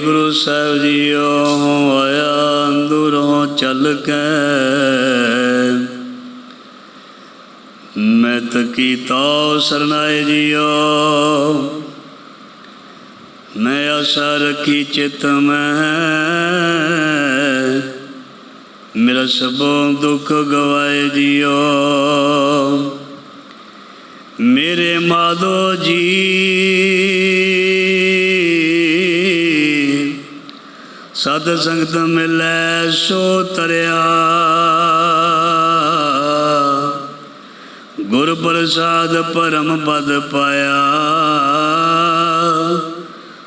Guru Sahib JIO ਆਇਆ ਅੰਦਰੋਂ ਚੱਲ ਕੇ। ਮੈਂ ਤਕੀਤਾ ਸਰਨਾਏ ਜੀਓ। ਮੈਂ ਆਸਾ ਰੱਖੀ ਚਿਤ ਮੈਂ। ਮੇਰਾ ਸਭੋਂ ਦੁੱਖ ਗਵਾਏ ਜੀਓ। ਮੇਰੇ ਮਾਧੋ ਜੀ। ਸਤ ਸੰਗਤ ਮਿਲੈ ਸੋ ਤਰਿਆ। ਗੁਰ ਪ੍ਰਸਾਦ ਪਰਮ ਪਦ ਪਾਇਆ।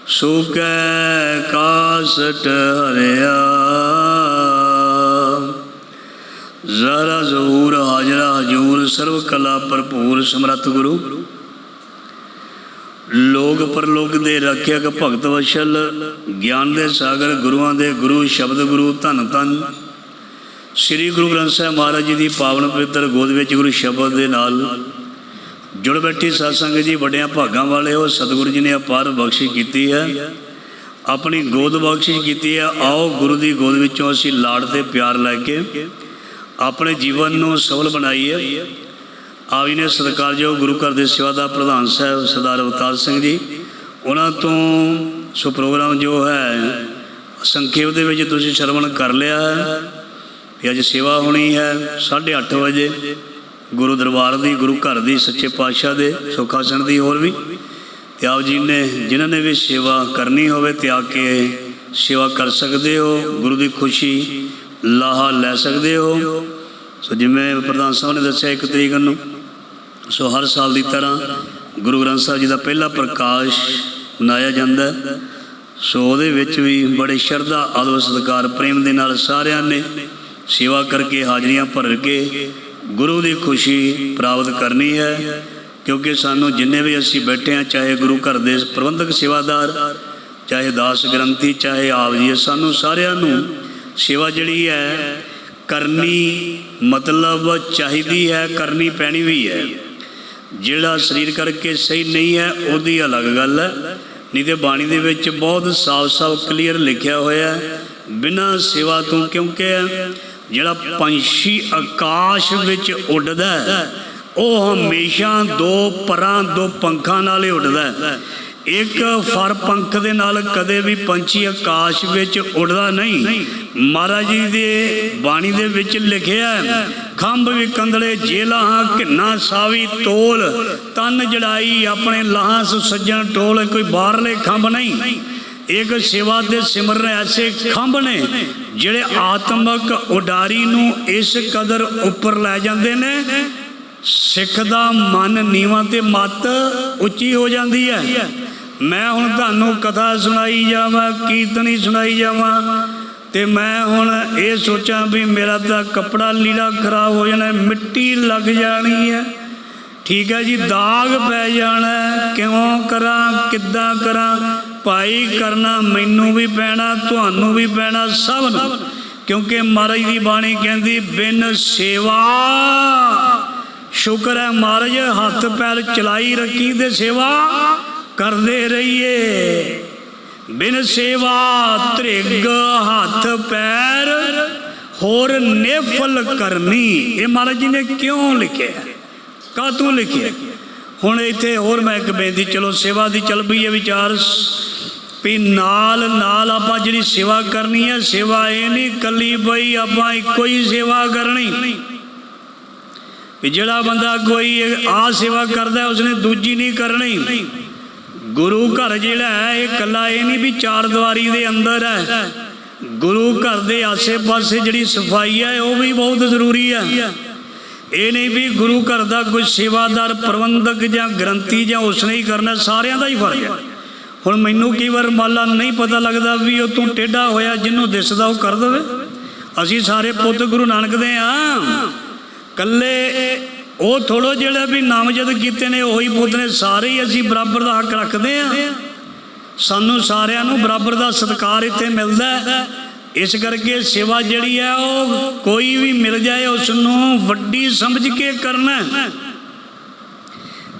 ਸੁਕੈ ਕਾਸਟ ਹਰਿਆ। ਜ਼ਰਾ ਜ਼ਹੂਰ ਹਾਜ਼ਰਾ ਹਜੂਰ ਸਰਵ ਕਲਾ ਭਰਪੂਰ ਸਮਰੱਥ ਗੁਰੂ। ਲੋਕ ਪਰਲੋਕ ਦੇ ਰੱਖਿਅਕ ਭਗਤ ਵਸ਼ਲ, ਗਿਆਨ ਦੇ ਸਾਗਰ, ਗੁਰੂਆਂ ਦੇ ਗੁਰੂ, ਸ਼ਬਦ ਗੁਰੂ, ਧੰਨ ਧੰਨ। ਸ੍ਰੀ ਗੁਰੂ ਗ੍ਰੰਥ ਸਾਹਿਬ ਮਹਾਰਾਜ ਜੀ ਦੀ ਪਾਵਨ ਪਵਿੱਤਰ ਗੋਦ ਵਿੱਚ ਗੁਰੂ ਸ਼ਬਦ ਦੇ ਨਾਲ ਜੁੜ ਬੈਠੀ ਸਾਧ ਜੀ, ਵੱਡਿਆਂ ਭਾਗਾਂ ਵਾਲੇ, ਉਹ ਸਤਿਗੁਰੂ ਜੀ ਨੇ ਅਪਾਰ ਬਖਸ਼ਿਸ਼ ਕੀਤੀ ਹੈ। ਆਪਣੀ ਗੋਦ ਬਖਸ਼ਿਸ਼ ਕੀਤੀ ਹੈ। ਆਓ ਗੁਰੂ ਦੀ ਗੋਦ ਵਿੱਚੋਂ ਅਸੀਂ ਲਾੜ ਤੇ ਪਿਆਰ ਲੈ ਕੇ ਆਪਣੇ ਜੀਵਨ ਨੂੰ ਸਫਲ ਬਣਾਈਏ। ਆਵੀ ਨੇ ਸਤਿਕਾਰਯੋਗ ਗੁਰੂ ਘਰ ਦੇ ਸੇਵਾ ਦਾ ਪ੍ਰਧਾਨ ਸਾਹਿਬ ਸਰਦਾਰ ਅਵਤਾਰ ਸਿੰਘ ਜੀ, ਉਹਨਾਂ ਤੋਂ ਸੋ ਪ੍ਰੋਗਰਾਮ ਜੋ ਹੈ, ਸੰਖੇਪ ਦੇ ਵਿੱਚ ਤੁਸੀਂ ਸ਼ਰਵਣ ਕਰ ਲਿਆ ਹੈ ਵੀ ਅੱਜ ਸੇਵਾ ਹੋਣੀ ਹੈ 8:30 ਵਜੇ ਗੁਰੂ ਦਰਬਾਰ ਦੀ, ਗੁਰੂ ਘਰ ਦੀ, ਸੱਚੇ ਪਾਤਸ਼ਾਹ ਦੇ, ਸੁਖਾਸਣ ਦੀ ਹੋਰ ਵੀ। ਤੇ ਆਪ ਜੀ ਨੇ, ਜਿਨ੍ਹਾਂ ਨੇ ਵੀ ਸੇਵਾ ਕਰਨੀ ਹੋਵੇ ਤੇ ਆ ਕੇ ਸੇਵਾ ਕਰ ਸਕਦੇ ਹੋ, ਗੁਰੂ ਦੀ ਖੁਸ਼ੀ ਲਾਹਾ ਲੈ ਸਕਦੇ ਹੋ। ਸੋ ਜਿਵੇਂ ਪ੍ਰਧਾਨ ਸਾਹਿਬ ਨੇ ਦੱਸਿਆ ਇੱਕ ਤਰੀਕ ਨੂੰ ਸੋ ਹਰ ਸਾਲ ਦੀ ਤਰ੍ਹਾਂ ਗੁਰੂ ਗ੍ਰੰਥ ਸਾਹਿਬ ਜੀ ਦਾ ਪਹਿਲਾ ਪ੍ਰਕਾਸ਼ ਮਨਾਇਆ ਜਾਂਦਾ ਸੋ ਉਹਦੇ ਵਿੱਚ ਵੀ ਬੜੇ ਸ਼ਰਧਾ ਆਦਰ ਸਤਿਕਾਰ, ਪ੍ਰੇਮ ਦੇ ਨਾਲ ਸਾਰਿਆਂ ਨੇ ਸੇਵਾ ਕਰਕੇ ਹਾਜ਼ਰੀਆਂ ਭਰ ਕੇ ਗੁਰੂ ਦੀ ਖੁਸ਼ੀ ਪ੍ਰਾਪਤ ਕਰਨੀ ਹੈ। ਕਿਉਂਕਿ ਸਾਨੂੰ ਜਿੰਨੇ ਵੀ ਅਸੀਂ ਬੈਠੇ ਹਾਂ, ਚਾਹੇ ਗੁਰੂ ਘਰ ਦੇ ਪ੍ਰਬੰਧਕ ਸੇਵਾਦਾਰ, ਚਾਹੇ ਦਾਸ ਗ੍ਰੰਥੀ, ਚਾਹੇ ਆਪ ਜੀ, ਸਾਨੂੰ ਸਾਰਿਆਂ ਨੂੰ ਸੇਵਾ ਜਿਹੜੀ ਹੈ, ਕਰਨੀ ਮਤਲਬ ਚਾਹੀਦੀ ਹੈ, ਕਰਨੀ ਪੈਣੀ ਵੀ ਹੈ। ਜਿਹੜਾ ਸਰੀਰ ਕਰਕੇ ਸਹੀ ਨਹੀਂ ਹੈ, ਉਹਦੀ ਅਲੱਗ ਗੱਲ ਹੈ। ਨਹੀਂ ਤੇ ਬਾਣੀ ਦੇ ਵਿੱਚ ਬਹੁਤ ਸਾਫ਼-ਸਾਫ਼ ਕਲੀਅਰ ਲਿਖਿਆ ਹੋਇਆ ਹੈ, ਬਿਨਾਂ ਸੇਵਾ ਤੋਂ ਕਿਉਂਕਿ ਜਿਹੜਾ ਪੰਛੀ ਆਕਾਸ਼ ਵਿੱਚ ਉੱਡਦਾ ਹੈ, ਉਹ ਹਮੇਸ਼ਾ ਦੋ ਪਰਾਂ, ਦੋ ਪੰਖਾਂ ਨਾਲ ਹੀ ਉੱਡਦਾ ਹੈ। ਇੱਕ ਫਰ ਪੰਖ ਦੇ ਨਾਲ ਕਦੇ ਵੀ ਪੰਛੀ ਆਕਾਸ਼ ਵਿੱਚ ਉੱਡਦਾ ਨਹੀਂ। ਮਹਾਰਾਜ ਜੀ ਦੇ ਬਾਣੀ ਦੇ ਵਿੱਚ ਲਿਖਿਆ ਖੰਭ ਵੀ ਕੰਦਲੇ ਜੇਲਾਹਾਂ ਕਿੰਨਾ ਸਾਵੀ ਤੋਲ। ਤਨ ਜੜਾਈ ਆਪਣੇ ਲਾਹਾਂ ਸੁ ਸੱਜਣ ਟੋਲ। ਕੋਈ ਬਾਹਰਲੇ ਖੰਭ ਨਹੀਂ। ਇੱਕ ਸੇਵਾ ਦੇ ਸਿਮਰਨ ਐਸੇ ਖੰਭ ਨੇ, ਜਿਹੜੇ ਆਤਮਕ ਉਡਾਰੀ ਨੂੰ ਇਸ ਕਦਰ ਉੱਪਰ ਲੈ ਜਾਂਦੇ ਨੇ। ਸਿੱਖ ਦਾ ਮਨ ਨੀਵਾਂ ਤੇ ਮਤ ਉੱਚੀ ਹੋ ਜਾਂਦੀ ਹੈ। ਮੈਂ ਹੁਣ ਤੁਹਾਨੂੰ ਕਥਾ ਸੁਣਾਈ ਜਾਵਾਂ, ਕੀਰਤਨੀ ਸੁਣਾਈ ਜਾਵਾਂ ਤੇ ਮੈਂ ਹੁਣ ਇਹ ਸੋਚਾਂ ਵੀ ਮੇਰਾ ਤਾਂ ਕੱਪੜਾ ਲੀੜਾ ਖਰਾਬ ਹੋ ਜਾਣਾ, ਮਿੱਟੀ ਲੱਗ ਜਾਣੀ ਹੈ। ਠੀਕ ਹੈ ਜੀ, ਦਾਗ ਪੈ ਜਾਣਾ, ਕਿਉਂ ਕਰਾਂ, ਕਿੱਦਾਂ ਕਰਾਂ? ਭਾਈ ਕਰਨਾ ਮੈਨੂੰ ਵੀ ਪੈਣਾ, ਤੁਹਾਨੂੰ ਵੀ ਪੈਣਾ, ਸਭ ਨੂੰ। ਕਿਉਂਕਿ ਮਹਾਰਾਜ ਦੀ ਬਾਣੀ ਕਹਿੰਦੀ, ਬਿਨ ਸੇਵਾ ਸ਼ੁਕਰ ਹੈ ਮਹਾਰਾਜ, ਹੱਥ ਪੈਰ ਚਲਾਈ ਰੱਖੀ ਤੇ ਸੇਵਾ ਕਰਦੇ ਰਹੀਏ। ਬਿਨ ਸੇਵਾ ਤ੍ਰਿਗ ਹੱਥ ਪੈਰ, ਹੋਰ ਨੇਫਲ ਕਰਨੀ। ਇਹ ਮਹਾਰਾਜ ਜੀ ਨੇ ਕਿਉਂ ਲਿਖਿਆ? ਕਾਤੋਂ ਲਿਖਿਆ? ਹੁਣ ਇੱਥੇ ਹੋਰ ਮੈਂ ਇੱਕ ਬੇਨਤੀ ਚਲੋ ਸੇਵਾ ਦੀ ਚੱਲ ਪਈ ਹੈ ਵਿਚਾਰ। ਵੀ ਨਾਲ ਨਾਲ ਆਪਾਂ ਜਿਹੜੀ ਸੇਵਾ ਕਰਨੀ ਹੈ, ਸੇਵਾ ਇਹ ਨਹੀਂ ਕੱਲੀ ਬਈ ਆਪਾਂ ਇੱਕੋ ਹੀ ਸੇਵਾ ਕਰਨੀ। ਵੀ ਜਿਹੜਾ ਬੰਦਾ ਕੋਈ ਆ ਸੇਵਾ ਕਰਦਾ, ਉਸਨੇ ਦੂਜੀ ਨਹੀਂ ਕਰਨੀ। ਗੁਰੂ ਘਰ ਜਿਹੜਾ ਹੈ, ਇਹ ਕੱਲਾ ਇਹ ਨਹੀਂ ਵੀ ਚਾਰ ਦੀਵਾਰੀ ਦੇ ਅੰਦਰ ਹੈ। ਗੁਰੂ ਘਰ ਦੇ ਆਸੇ-ਪਾਸੇ ਜਿਹੜੀ ਸਫ਼ਾਈ ਹੈ, ਉਹ ਵੀ ਬਹੁਤ ਜ਼ਰੂਰੀ ਹੈ। ਇਹ ਨਹੀਂ ਵੀ ਗੁਰੂ ਘਰ ਦਾ ਕੋਈ ਸੇਵਾਦਾਰ, ਪ੍ਰਬੰਧਕ ਜਾਂ ਗ੍ਰੰਥੀ ਜਾਂ ਉਸਨੇ ਹੀ ਕਰਨਾ, ਸਾਰਿਆਂ ਦਾ ਹੀ ਫਰਜ਼ ਹੈ। ਹੁਣ ਮੈਨੂੰ ਕਈ ਵਾਰ ਮਾਲਾ ਨਹੀਂ ਪਤਾ ਲੱਗਦਾ ਵੀ ਉਹ ਤੂੰ ਟੇਢਾ ਹੋਇਆ, ਜਿਹਨੂੰ ਦਿਸਦਾ ਉਹ ਕਰ ਦੇਵੇ। ਅਸੀਂ ਸਾਰੇ ਪੁੱਤ ਗੁਰੂ ਨਾਨਕ ਦੇ ਆ। ਕੱਲੇ ਉਹ ਥੋੜੋ ਜਿਹੜੇ ਵੀ ਨਾਮਜਦ ਕੀਤੇ ਨੇ, ਉਹੀ ਪੁੱਤ ਨੇ, ਸਾਰੇ ਹੀ ਅਸੀਂ ਬਰਾਬਰ ਦਾ ਹੱਕ ਰੱਖਦੇ ਆ ਸਾਨੂੰ ਸਾਰਿਆਂ ਨੂੰ ਬਰਾਬਰ ਦਾ ਸਤਿਕਾਰ ਇੱਥੇ ਮਿਲਦਾ ਹੈ। ਇਸ ਕਰਕੇ ਸੇਵਾ ਜਿਹੜੀ ਹੈ, ਉਹ ਕੋਈ ਵੀ ਮਿਲ ਜਾਏ ਉਸ ਨੂੰ ਵੱਡੀ ਸਮਝ ਕੇ ਕਰਨਾ ਹੈ।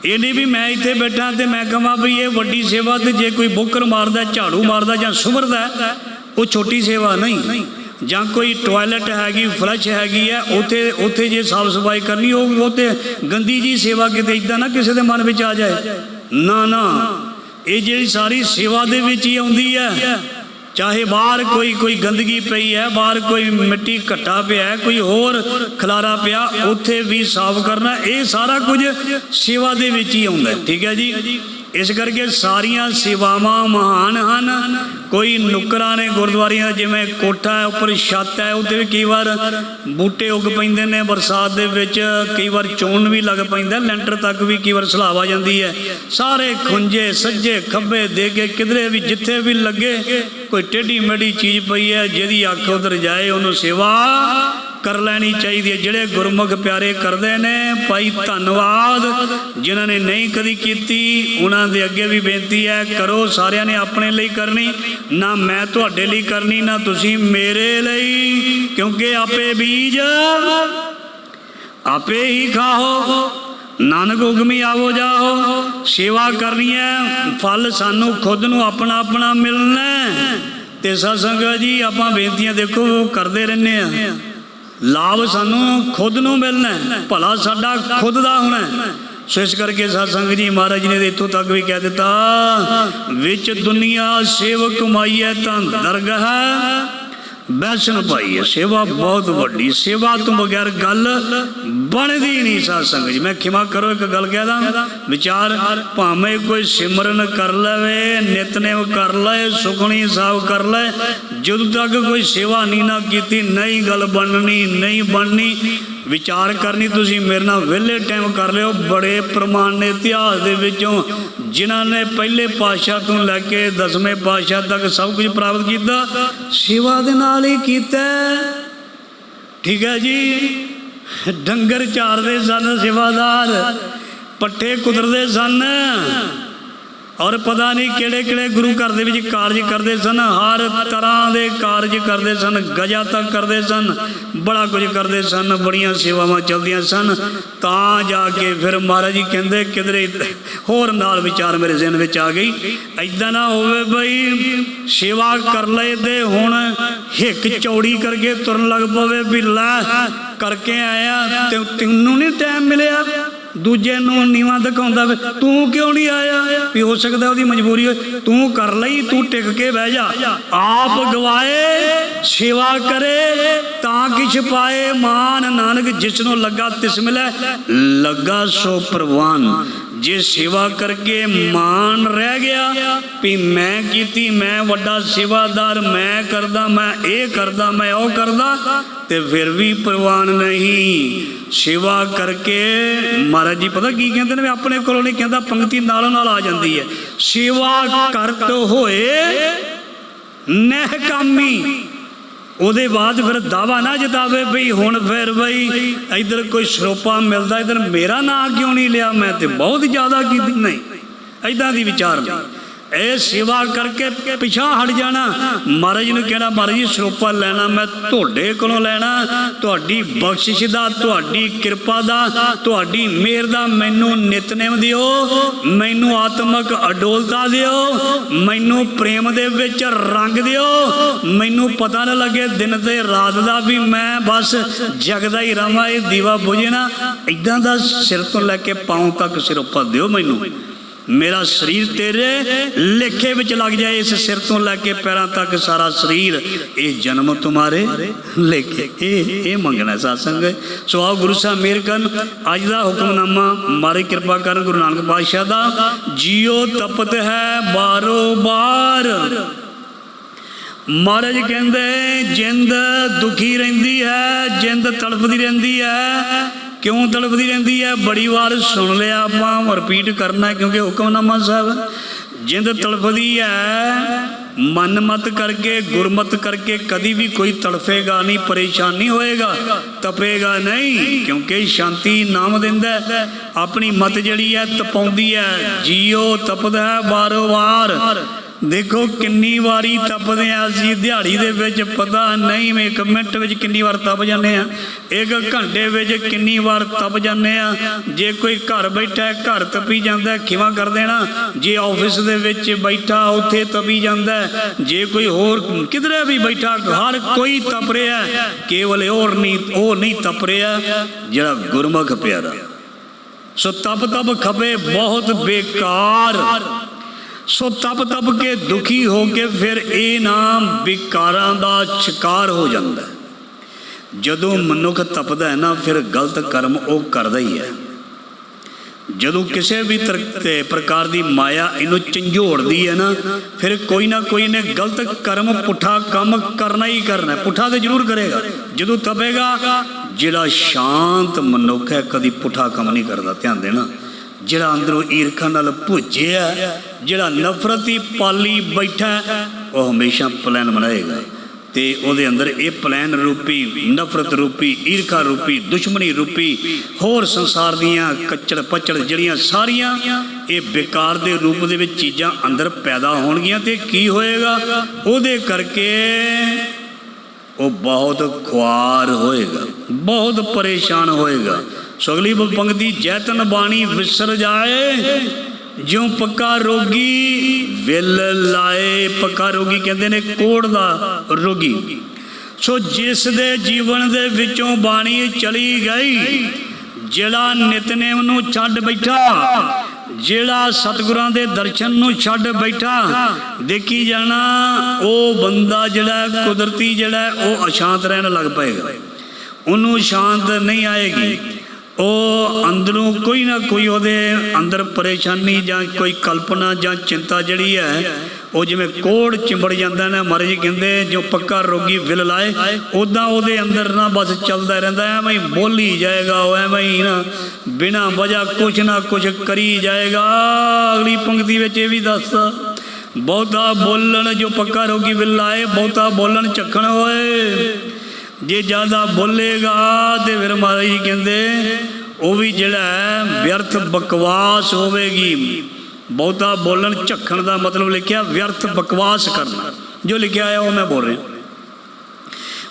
ਇਹ ਨਹੀਂ ਵੀ ਮੈਂ ਇੱਥੇ ਬੈਠਾ ਤੇ ਮੈਂ ਕਹਾਂ ਵੀ ਇਹ ਵੱਡੀ ਸੇਵਾ ਤੇ ਜੇ ਕੋਈ ਬੁੱਕਰ ਮਾਰਦਾ, ਝਾੜੂ ਮਾਰਦਾ ਜਾਂ ਸੁਭਰਦਾ ਉਹ ਛੋਟੀ ਸੇਵਾ ਨਹੀਂ। ਜਾਂ ਕੋਈ ਟਾਇਲਟ ਹੈਗੀ ਫਲਸ਼ ਹੈਗੀ ਹੈ, ਉਥੇ ਉਥੇ ਜੇ ਸਾਫ਼ ਸਫ਼ਾਈ ਕਰਨੀ ਉਹ ਉਹ ਗੰਦੀ ਜੀ ਸੇਵਾ ਕਿਤੇ ਇਦਾਂ ਨਾ ਕਿਸੇ ਦੇ ਮਨ ਵਿੱਚ ਆ ਜਾਏ। ਨਾ ਨਾ, ਇਹ ਜਿਹੜੀ ਸਾਰੀ ਸੇਵਾ ਦੇ ਵਿੱਚ ਹੀ ਆਉਂਦੀ ਹੈ, ਚਾਹੇ ਬਾਹਰ ਕੋਈ ਕੋਈ ਗੰਦਗੀ ਪਈ ਹੈ, ਬਾਹਰ ਕੋਈ ਮਿੱਟੀ ਘੱਟਾ ਪਿਆ ਹੈ, ਕੋਈ ਹੋਰ ਖਲਾਰਾ ਪਿਆ, ਉੱਥੇ ਵੀ ਸਾਫ਼ ਕਰਨਾ, ਇਹ ਸਾਰਾ ਕੁਝ ਸੇਵਾ ਦੇ ਵਿੱਚ ਹੀ ਆਉਂਦਾ ਠੀਕ ਹੈ ਜੀ? ਇਸ ਕਰਕੇ ਸਾਰੀਆਂ ਸੇਵਾਵਾਂ ਮਹਾਨ ਹਨ। ਕੋਈ ਨੁਕਰਾਂ ਨੇ ਗੁਰਦੁਆਰਿਆਂ ਦਾ ਜਿਵੇਂ ਕੋਠਾ ਹੈ, ਉੱਪਰ ਛੱਤ ਹੈ ਉੱਤੇ ਵੀ ਕਈ ਵਾਰ ਬੂਟੇ ਉੱਗ ਪੈਂਦੇ ਨੇ ਬਰਸਾਤ ਦੇ ਵਿੱਚ, ਕਈ ਵਾਰ ਚੋਣ ਵੀ ਲੱਗ ਪੈਂਦਾ, ਲੈਂਟਰ ਤੱਕ ਵੀ ਕਈ ਵਾਰ ਸਲਾਬ ਆ ਜਾਂਦੀ ਹੈ। ਸਾਰੇ ਖੁੰਝੇ, ਸੱਜੇ, ਖੱਬੇ ਦੇ ਕੇ ਕਿਧਰੇ ਵੀ ਜਿੱਥੇ ਵੀ ਲੱਗੇ, ਕੋਈ ਟੇਢੀ ਮੇਢੀ ਚੀਜ਼ ਪਈ ਹੈ, ਜਿਹਦੀ ਅੱਖ ਉਧਰ ਜਾਏ, ਉਹਨੂੰ ਸੇਵਾ ਕਰ ਲੈਣੀ ਚਾਹੀਦੀ ਹੈ। ਜਿਹੜੇ ਗੁਰਮੁਖ ਪਿਆਰੇ ਕਰਦੇ ਨੇ, ਭਾਈ ਧੰਨਵਾਦ। ਜਿਨ੍ਹਾਂ ਨੇ ਨਹੀਂ ਕਦੀ ਕੀਤੀ, ਉਹਨਾਂ ਦੇ ਅੱਗੇ ਵੀ ਬੇਨਤੀ ਹੈ, ਕਰੋ, ਸਾਰਿਆਂ ਨੇ ਆਪਣੇ ਲਈ ਕਰਨੀ। ਨਾ ਮੈਂ ਤੁਹਾਡੇ ਲਈ ਕਰਨੀ, ਨਾ ਤੁਸੀਂ ਮੇਰੇ ਲਈ। ਕਿਉਂਕਿ ਆਪੇ ਬੀਜ ਆਪੇ ਹੀ ਖਾਓ। ਨਾਨਕ ਹੁਕਮੀ ਆਵੋ ਜਾਓ। ਸੇਵਾ ਕਰਨੀ ਹੈ, ਫਲ ਸਾਨੂੰ ਖੁਦ ਨੂੰ ਆਪਣਾ ਆਪਣਾ ਮਿਲਣਾ ਤੇ ਸਤਸੰਗ ਜੀ, ਆਪਾਂ ਬੇਨਤੀਆਂ ਦੇਖੋ, ਕਰਦੇ ਰਹਿੰਦੇ ਆ ਲਾਭ ਸਾਨੂੰ ਖੁਦ ਨੂੰ ਮਿਲਣਾ ਭਲਾ ਸਾਡਾ ਖੁਦ ਦਾ ਹੋਣਾ ਸੋ ਇਸ ਕਰਕੇ ਸਾਧ ਜੀ ਮਹਾਰਾਜ ਨੇ ਇੱਥੋਂ ਤੱਕ ਵੀ ਕਹਿ ਦਿੱਤਾ, ਵਿੱਚ ਦੁਨੀਆ ਸੇਵਕ ਕਮਾਈਐ ਤਾਂ ਦਰਗਹ ਬੈਸਨ ਪਾਈ ਹੈ। ਸੇਵਾ ਬਹੁਤ ਵੱਡੀ ਸੇਵਾ ਤੋਂ ਬਗੈਰ ਗੱਲ ਬਣਦੀ ਨਹੀਂ ਸਾਧ ਸੰਗਤ ਜੀ। ਮੈਂ ਖਿਮਾ ਕਰੋ, ਇੱਕ ਗੱਲ ਕਹਿ ਦਾਂ। ਵਿਚਾਰ ਭਾਵੇਂ ਕੋਈ ਸਿਮਰਨ ਕਰ ਲਵੇ, ਨਿਤਨੇਮ ਕਰ ਲਏ ਸੁਖਣੀ ਸਾਹਿਬ ਕਰ ਲਏ, ਜਦੋਂ ਤੱਕ ਕੋਈ ਸੇਵਾ ਨਹੀਂ ਨਾ ਕੀਤੀ, ਨਹੀਂ ਗੱਲ ਬਣਨੀ, ਨਹੀਂ ਬਣਨੀ ਵਿਚਾਰ ਕਰਨੀ ਤੁਸੀਂ ਮੇਰੇ ਨਾਲ ਵਿਹਲੇ ਟਾਈਮ ਕਰ ਲਿਓ। ਬੜੇ ਪ੍ਰਮਾਣ ਇਤਿਹਾਸ ਦੇ ਵਿੱਚੋਂ ਜਿਨ੍ਹਾਂ ਨੇ ਪਹਿਲੇ ਪਾਤਸ਼ਾਹ ਤੋਂ ਲੈ ਕੇ ਦਸਵੇਂ ਪਾਤਸ਼ਾਹ ਤੱਕ ਸਭ ਕੁਝ ਪ੍ਰਾਪਤ ਕੀਤਾ, ਸੇਵਾ ਦੇ ਨਾਲ ਹੀ ਕੀਤਾ। ਠੀਕ ਹੈ ਜੀ। ਡੰਗਰ ਚਾਰਦੇ ਸਨ, ਸੇਵਾਦਾਰ। ਪੱਠੇ ਕੁਦਰਦੇ ਸਨ। ਔਰ ਪਤਾ ਨਹੀਂ ਕਿਹੜੇ ਕਿਹੜੇ ਗੁਰੂ ਘਰ ਦੇ ਵਿੱਚ ਕਾਰਜ ਕਰਦੇ ਸਨ, ਹਰ ਤਰ੍ਹਾਂ ਦੇ ਕਾਰਜ ਕਰਦੇ ਸਨ, ਗਜਾ ਤੱਕ ਕਰਦੇ ਸਨ, ਬੜਾ ਕੁਝ ਕਰਦੇ ਸਨ, ਬੜੀਆਂ ਸੇਵਾਵਾਂ ਚੱਲਦੀਆਂ ਸਨ। ਤਾਂ ਜਾ ਕੇ ਫਿਰ ਮਹਾਰਾਜ ਜੀ ਕਹਿੰਦੇ, ਕਿਧਰੇ ਹੋਰ ਨਾਲ ਵਿਚਾਰ ਮੇਰੇ ਜ਼ਿਹਨ ਵਿੱਚ ਆ ਗਈ। ਐਦਾਂ ਨਾ ਹੋਵੇ ਬਈ, ਸੇਵਾ ਕਰ ਲਏ ਤੇ ਹੁਣ ਹਿੱਕ ਚੌੜੀ ਕਰਕੇ ਤੁਰਨ ਲੱਗ ਪਵੇ ਵੀ ਲੈ, ਕਰਕੇ ਆਇਆ ਤੇ ਤੈਨੂੰ ਨਹੀਂ ਟਾਈਮ ਮਿਲਿਆ। ਦੂਜੇ ਨੂੰ ਨੀਵਾ ਦਿਖਾਉਂਦਾ ਵੇ, ਤੂੰ ਕਿਉਂ ਨਹੀਂ ਆਇਆ? ਵੀ ਹੋ ਸਕਦਾ ਉਹਦੀ ਮਜਬੂਰੀ ਹੋਏ ਤੂੰ ਕਰ ਲਈ, ਤੂੰ ਟਿਕ ਕੇ ਬਹਿ ਜਾ। ਆਪ ਗਵਾਏ, ਸੇਵਾ ਕਰੇ, ਤਾਂ ਕਿਛ ਪਾਏ। ਮਾਨ ਨਾਨਕ ਜਿਸ ਨੂੰ ਲੱਗਾ ਤਿਸ ਮਿਲੈ, ਲੱਗਾ ਸੋ ਪ੍ਰਵਾਨ। ਜੇ ਸੇਵਾ ਕਰਕੇ ਮਾਨ ਰਹਿ ਗਿਆ, ਵੀ ਮੈਂ ਕੀਤੀ, ਮੈਂ ਵੱਡਾ ਸੇਵਾਦਾਰ, ਮੈਂ ਕਰਦਾ, ਮੈਂ ਇਹ ਕਰਦਾ, ਮੈਂ ਉਹ ਕਰਦਾ, ਤੇ ਫਿਰ ਵੀ ਪ੍ਰਵਾਨ ਨਹੀਂ। ਸੇਵਾ ਕਰਕੇ ਮਹਾਰਾਜ ਜੀ ਪਤਾ ਕੀ ਕਹਿੰਦੇ ਨੇ? ਵੀ ਆਪਣੇ ਕੋਲੋਂ ਨਹੀਂ ਕਹਿੰਦਾ, ਪੰਕਤੀ ਨਾਲੋਂ ਨਾਲ ਆ ਜਾਂਦੀ ਹੈ। ਸੇਵਾ ਕਰਤ ਹੋਏ, ਨਹਿ ਕਾਮੀ। ਉਹਦੇ ਬਾਅਦ ਫਿਰ ਦਾਵਾ ਨਾ ਜਤਾਵੇ ਬਈ ਹੁਣ ਫਿਰ ਬਈ ਇਧਰ ਕੋਈ ਸਰੋਪਾ ਮਿਲਦਾ, ਇਧਰ ਮੇਰਾ ਨਾਂ ਕਿਉਂ ਨਹੀਂ ਲਿਆ? ਮੈਂ ਤੇ ਬਹੁਤ ਜ਼ਿਆਦਾ ਕੀਤੀ। ਨਹੀਂ ਐਦਾਂ ਦੀ ਵਿਚਾਰ ਨਹੀਂ। ਇਹ ਸੇਵਾ ਕਰਕੇ ਪਿਛਾ ਹਟ ਜਾਣਾ। ਮਹਾਰਾਜ ਨੂੰ ਕਹਿਣਾ, ਮਹਾਰਾਜ ਸਰੋਪਾ ਲੈਣਾ, ਮੈਂ ਤੁਹਾਡੇ ਕੋਲੋਂ ਲੈਣਾ। ਤੁਹਾਡੀ ਬਖਸ਼ਿਸ਼ ਦਾ, ਤੁਹਾਡੀ ਕਿਰਪਾ ਦਾ, ਤੁਹਾਡੀ ਮਿਹਰ ਦਾ ਮੈਨੂੰ ਨਿਤਨੇਮ ਦਿਓ। ਮੈਨੂੰ ਆਤਮਿਕ ਅਡੋਲਤਾ ਦਿਓ। ਮੈਨੂੰ ਪ੍ਰੇਮ ਦੇ ਵਿੱਚ ਰੰਗ ਦਿਓ। ਮੈਨੂੰ ਪਤਾ ਨਾ ਲੱਗੇ ਦਿਨ ਤੇ ਰਾਤ ਦਾ ਵੀ ਮੈਂ ਬਸ ਜਗਦਾ ਹੀ ਰਵਾਂ, ਇਹ ਦੀਵਾ ਬੁਝੇ ਨਾ ਇਦਾਂ ਦਾ ਸਿਰ ਤੋਂ ਲੈ ਕੇ ਪਾਉਂ ਤੱਕ ਸਿਰੋਪਾ ਦਿਓ ਮੈਨੂੰ। ਮੇਰਾ ਸਰੀਰ ਤੇਰੇ ਲੇਖੇ ਵਿੱਚ ਲੱਗ ਜਾਏ, ਇਸ ਸਿਰ ਤੋਂ ਲੈ ਕੇ ਪੈਰਾਂ ਤੱਕ ਸਾਰਾ ਸਰੀਰ, ਇਹ ਜਨਮ ਤੁਮਾਰੇ ਲੇਖੇ। ਇਹ ਇਹ ਮੰਗਣਾ ਸਾਸੰਗ ਸੋ ਆਓ ਗੁਰੂ ਸਾਹਿਬ ਮੇਰ ਕਰਨ, ਅੱਜ ਦਾ ਹੁਕਮਨਾਮਾ, ਮਾਰੇ ਕਿਰਪਾ ਕਰਨ ਗੁਰੂ ਨਾਨਕ ਪਾਤਸ਼ਾਹ ਦਾ। ਜੀਓ ਤਪਤ ਹੈ ਬਾਰੋ ਬਾਰ। ਮਹਾਰਾਜ ਕਹਿੰਦੇ, ਜਿੰਦ ਦੁਖੀ ਰਹਿੰਦੀ ਹੈ, ਜਿੰਦ ਤੜਫਦੀ ਰਹਿੰਦੀ ਹੈ। ਕਿਉਂ ਤੜਫਦੀ ਰਹਿੰਦੀ ਹੈ ਬੜੀ ਵਾਰ ਸੁਣ ਲਿਆ ਆਪਾਂ ਰਿਪੀਟ ਕਰਨਾ ਕਿਉਂਕਿ ਹੁਕਮਨਾਮਾ ਸਾਹਿਬ, ਜਿੰਦ ਤੜਫਦੀ ਹੈ ਮਨ ਮਤ ਕਰਕੇ, ਗੁਰਮਤ ਕਰਕੇ ਕਦੀ ਵੀ ਕੋਈ ਤੜਫੇਗਾ ਨਹੀਂ, ਪਰੇਸ਼ਾਨ ਨਹੀਂ ਹੋਏਗਾ, ਤਪੇਗਾ ਨਹੀਂ, ਕਿਉਂਕਿ ਸ਼ਾਂਤੀ ਨਾਮ ਦਿੰਦਾ ਆਪਣੀ ਮਤ ਜਿਹੜੀ ਹੈ ਤਪਾਉਂਦੀ ਹੈ ਜੀਓ ਤਪਦਾ ਹੈ ਬਾਰੋ ਵਾਰ। ਦੇਖੋ ਕਿੰਨੀ ਵਾਰੀ ਤਪਦੇ ਆ ਅਸੀਂ ਦਿਹਾੜੀ ਦੇ ਵਿੱਚ ਪਤਾ ਨਹੀਂ ਮੈਂ ਇੱਕ ਮਿੰਟ ਵਿੱਚ ਕਿੰਨੀ ਵਾਰ ਤਪ ਜਾਂਦੇ ਆ ਇੱਕ ਘੰਟੇ ਵਿੱਚ ਕਿੰਨੀ ਵਾਰ ਤਪ ਜਾਂਦੇ ਆ। ਜੇ ਕੋਈ ਘਰ ਬੈਠਾ ਹੈ ਘਰ ਤਪੀ ਜਾਂਦਾ ਹੈ, ਕਰ ਦੇਣਾ ਜੇ ਆਫਿਸ ਦੇ ਵਿੱਚ ਬੈਠਾ ਉੱਥੇ ਤਪੀ ਜਾਂਦਾ ਜੇ ਕੋਈ ਹੋਰ ਕਿਧਰੇ ਵੀ ਬੈਠਾ ਹਰ ਕੋਈ ਤਪ ਰਿਹਾ ਕੇਵਲ ਹੋਰ ਨਹੀਂ ਉਹ ਨਹੀਂ ਤਪ ਰਿਹਾ ਜਿਹੜਾ ਗੁਰਮੁਖ ਪਿਆਰਾ। ਸੋ ਤਪ ਤਪ ਖਪੇ ਬਹੁਤ ਬੇਕਾਰ। ਸੋ ਤਪ ਤਪ ਕੇ ਦੁਖੀ ਹੋ ਕੇ ਫਿਰ ਇਹ ਨਾਮ ਵਿਕਾਰਾਂ ਦਾ ਸ਼ਿਕਾਰ ਹੋ ਜਾਂਦਾ ਜਦੋਂ ਮਨੁੱਖ ਤਪਦਾ ਹੈ ਨਾ, ਫਿਰ ਗਲਤ ਕਰਮ ਉਹ ਕਰਦਾ ਹੀ ਹੈ। ਜਦੋਂ ਕਿਸੇ ਵੀ ਤਰ- ਪ੍ਰਕਾਰ ਦੀ ਮਾਇਆ ਇਹਨੂੰ ਝੰਜੋੜਦੀ ਹੈ ਨਾ, ਫਿਰ ਕੋਈ ਨਾ ਕੋਈ ਨੇ ਗਲਤ ਕਰਮ ਪੁੱਠਾ ਕੰਮ ਕਰਨਾ ਹੀ ਕਰਨਾ ਪੁੱਠਾ ਤੇ ਜ਼ਰੂਰ ਕਰੇਗਾ। ਜਦੋਂ ਤਪੇਗਾ, ਜਿਹੜਾ ਸ਼ਾਂਤ ਮਨੁੱਖ ਹੈ, ਕਦੀ ਪੁੱਠਾ ਕੰਮ ਨਹੀਂ ਕਰਦਾ, ਧਿਆਨ ਦੇਣਾ। ਜਿਹੜਾ ਅੰਦਰੋਂ ਈਰਖਾ ਨਾਲ ਭੁੱਜਿਆ, ਜਿਹੜਾ ਨਫ਼ਰਤ ਪਾਲੀ ਬੈਠਾ, ਉਹ ਹਮੇਸ਼ਾ ਪਲਾਨ ਬਣਾਏਗਾ। ਤੇ ਉਹਦੇ ਅੰਦਰ ਇਹ ਪਲਾਨ ਰੂਪੀ, ਨਫ਼ਰਤ ਰੂਪੀ, ਈਰਖਾ ਰੂਪੀ, ਦੁਸ਼ਮਣੀ ਰੂਪੀ, ਹੋਰ ਸੰਸਾਰ ਦੀਆਂ ਕੱਚੜ ਪੱਚੜ ਜਿਹੜੀਆਂ ਸਾਰੀਆਂ, ਇਹ ਬੇਕਾਰ ਦੇ ਰੂਪ ਦੇ ਵਿੱਚ ਚੀਜ਼ਾਂ ਅੰਦਰ ਪੈਦਾ ਹੋਣਗੀਆਂ ਤੇ ਕੀ ਹੋਏਗਾ? ਉਹਦੇ ਕਰਕੇ ਉਹ ਬਹੁਤ ਖੁਆਰ ਹੋਏਗਾ, ਬਹੁਤ ਪਰੇਸ਼ਾਨ ਹੋਏਗਾ। ਸਗਲੀ ਅਗਲੀ ਪੰਕਤੀ ਜੈਤਨ ਬਾਣੀ ਵਿਸਰ ਜਾਏ, ਜਿਉ ਪੱਕਾ ਰੋਗੀ ਵਿਲ ਲਾਏ। ਪੱਕਾ ਰੋਗੀ ਕਹਿੰਦੇ ਨੇ ਕੋੜ ਦਾ ਰੋਗੀ। ਸੋ ਜਿਸ ਦੇ ਜੀਵਨ ਦੇ ਵਿੱਚੋਂ ਬਾਣੀ ਚਲੀ ਗਈ, ਜਿਹੜਾ ਨਿਤਨੇਮ ਨੂੰ ਛੱਡ ਬੈਠਾ, ਜਿਹੜਾ ਸਤਿਗੁਰਾਂ ਦੇ ਦਰਸ਼ਨ ਨੂੰ ਛੱਡ ਬੈਠਾ, ਦੇਖੀ ਜਾਣਾ, ਉਹ ਬੰਦਾ ਜਿਹੜਾ ਕੁਦਰਤੀ ਜਿਹੜਾ, ਉਹ ਅਸ਼ਾਂਤ ਰਹਿਣ ਲੱਗ ਪਏਗਾ। ਉਹਨੂੰ ਸ਼ਾਂਤ ਨਹੀਂ ਆਏਗੀ। ਉਹ ਅੰਦਰੋਂ ਕੋਈ ਨਾ ਕੋਈ ਉਹਦੇ ਅੰਦਰ ਪਰੇਸ਼ਾਨੀ ਜਾਂ ਕੋਈ ਕਲਪਨਾ ਜਾਂ ਚਿੰਤਾ ਜਿਹੜੀ ਹੈ, ਉਹ ਜਿਵੇਂ ਕੋੜ ਚਿੰਬੜ ਜਾਂਦਾ ਨਾ, ਮਹਾਰਾਜ ਜੀ ਕਹਿੰਦੇ, ਜੋ ਪੱਕਾ ਰੋਗੀ ਵਿਲ ਲਾਏ ਉਦਾਂ ਉਹਦੇ ਅੰਦਰ ਨਾ ਬਸ ਚੱਲਦਾ ਰਹਿੰਦਾ, ਐਵੇਂ ਹੀ ਬੋਲੀ ਜਾਏਗਾ ਉਹ, ਐਵੇਂ ਹੀ ਨਾ ਬਿਨਾ ਵਜ੍ਹਾ ਕੁਛ ਨਾ ਕੁਛ ਕਰੀ ਜਾਏਗਾ। ਅਗਲੀ ਪੰਕਤੀ ਵਿੱਚ ਇਹ ਵੀ ਦੱਸ, ਬਹੁਤਾ ਬੋਲਣ ਜੋ ਪੱਕਾ ਰੋਗੀ ਵਿਲ ਲਾਏ, ਬਹੁਤਾ ਬੋਲਣ ਚੱਖਣ ਹੋਏ। ਜੇ ਜ਼ਿਆਦਾ ਬੋਲੇਗਾ, ਤੇ ਫਿਰ ਮਹਾਰਾਜ ਜੀ ਕਹਿੰਦੇ, ਉਹ ਵੀ ਜਿਹੜਾ ਹੈ ਵਿਅਰਥ ਬਕਵਾਸ ਹੋਵੇਗੀ। ਬਹੁਤਾ ਬੋਲਣ, ਝੱਖਣ ਦਾ ਮਤਲਬ ਲਿਖਿਆ, ਵਿਅਰਥ ਬਕਵਾਸ ਕਰਨਾ। ਜੋ ਲਿਖਿਆ ਹੈ ਉਹ ਮੈਂ ਬੋਲ ਰਿਹਾ।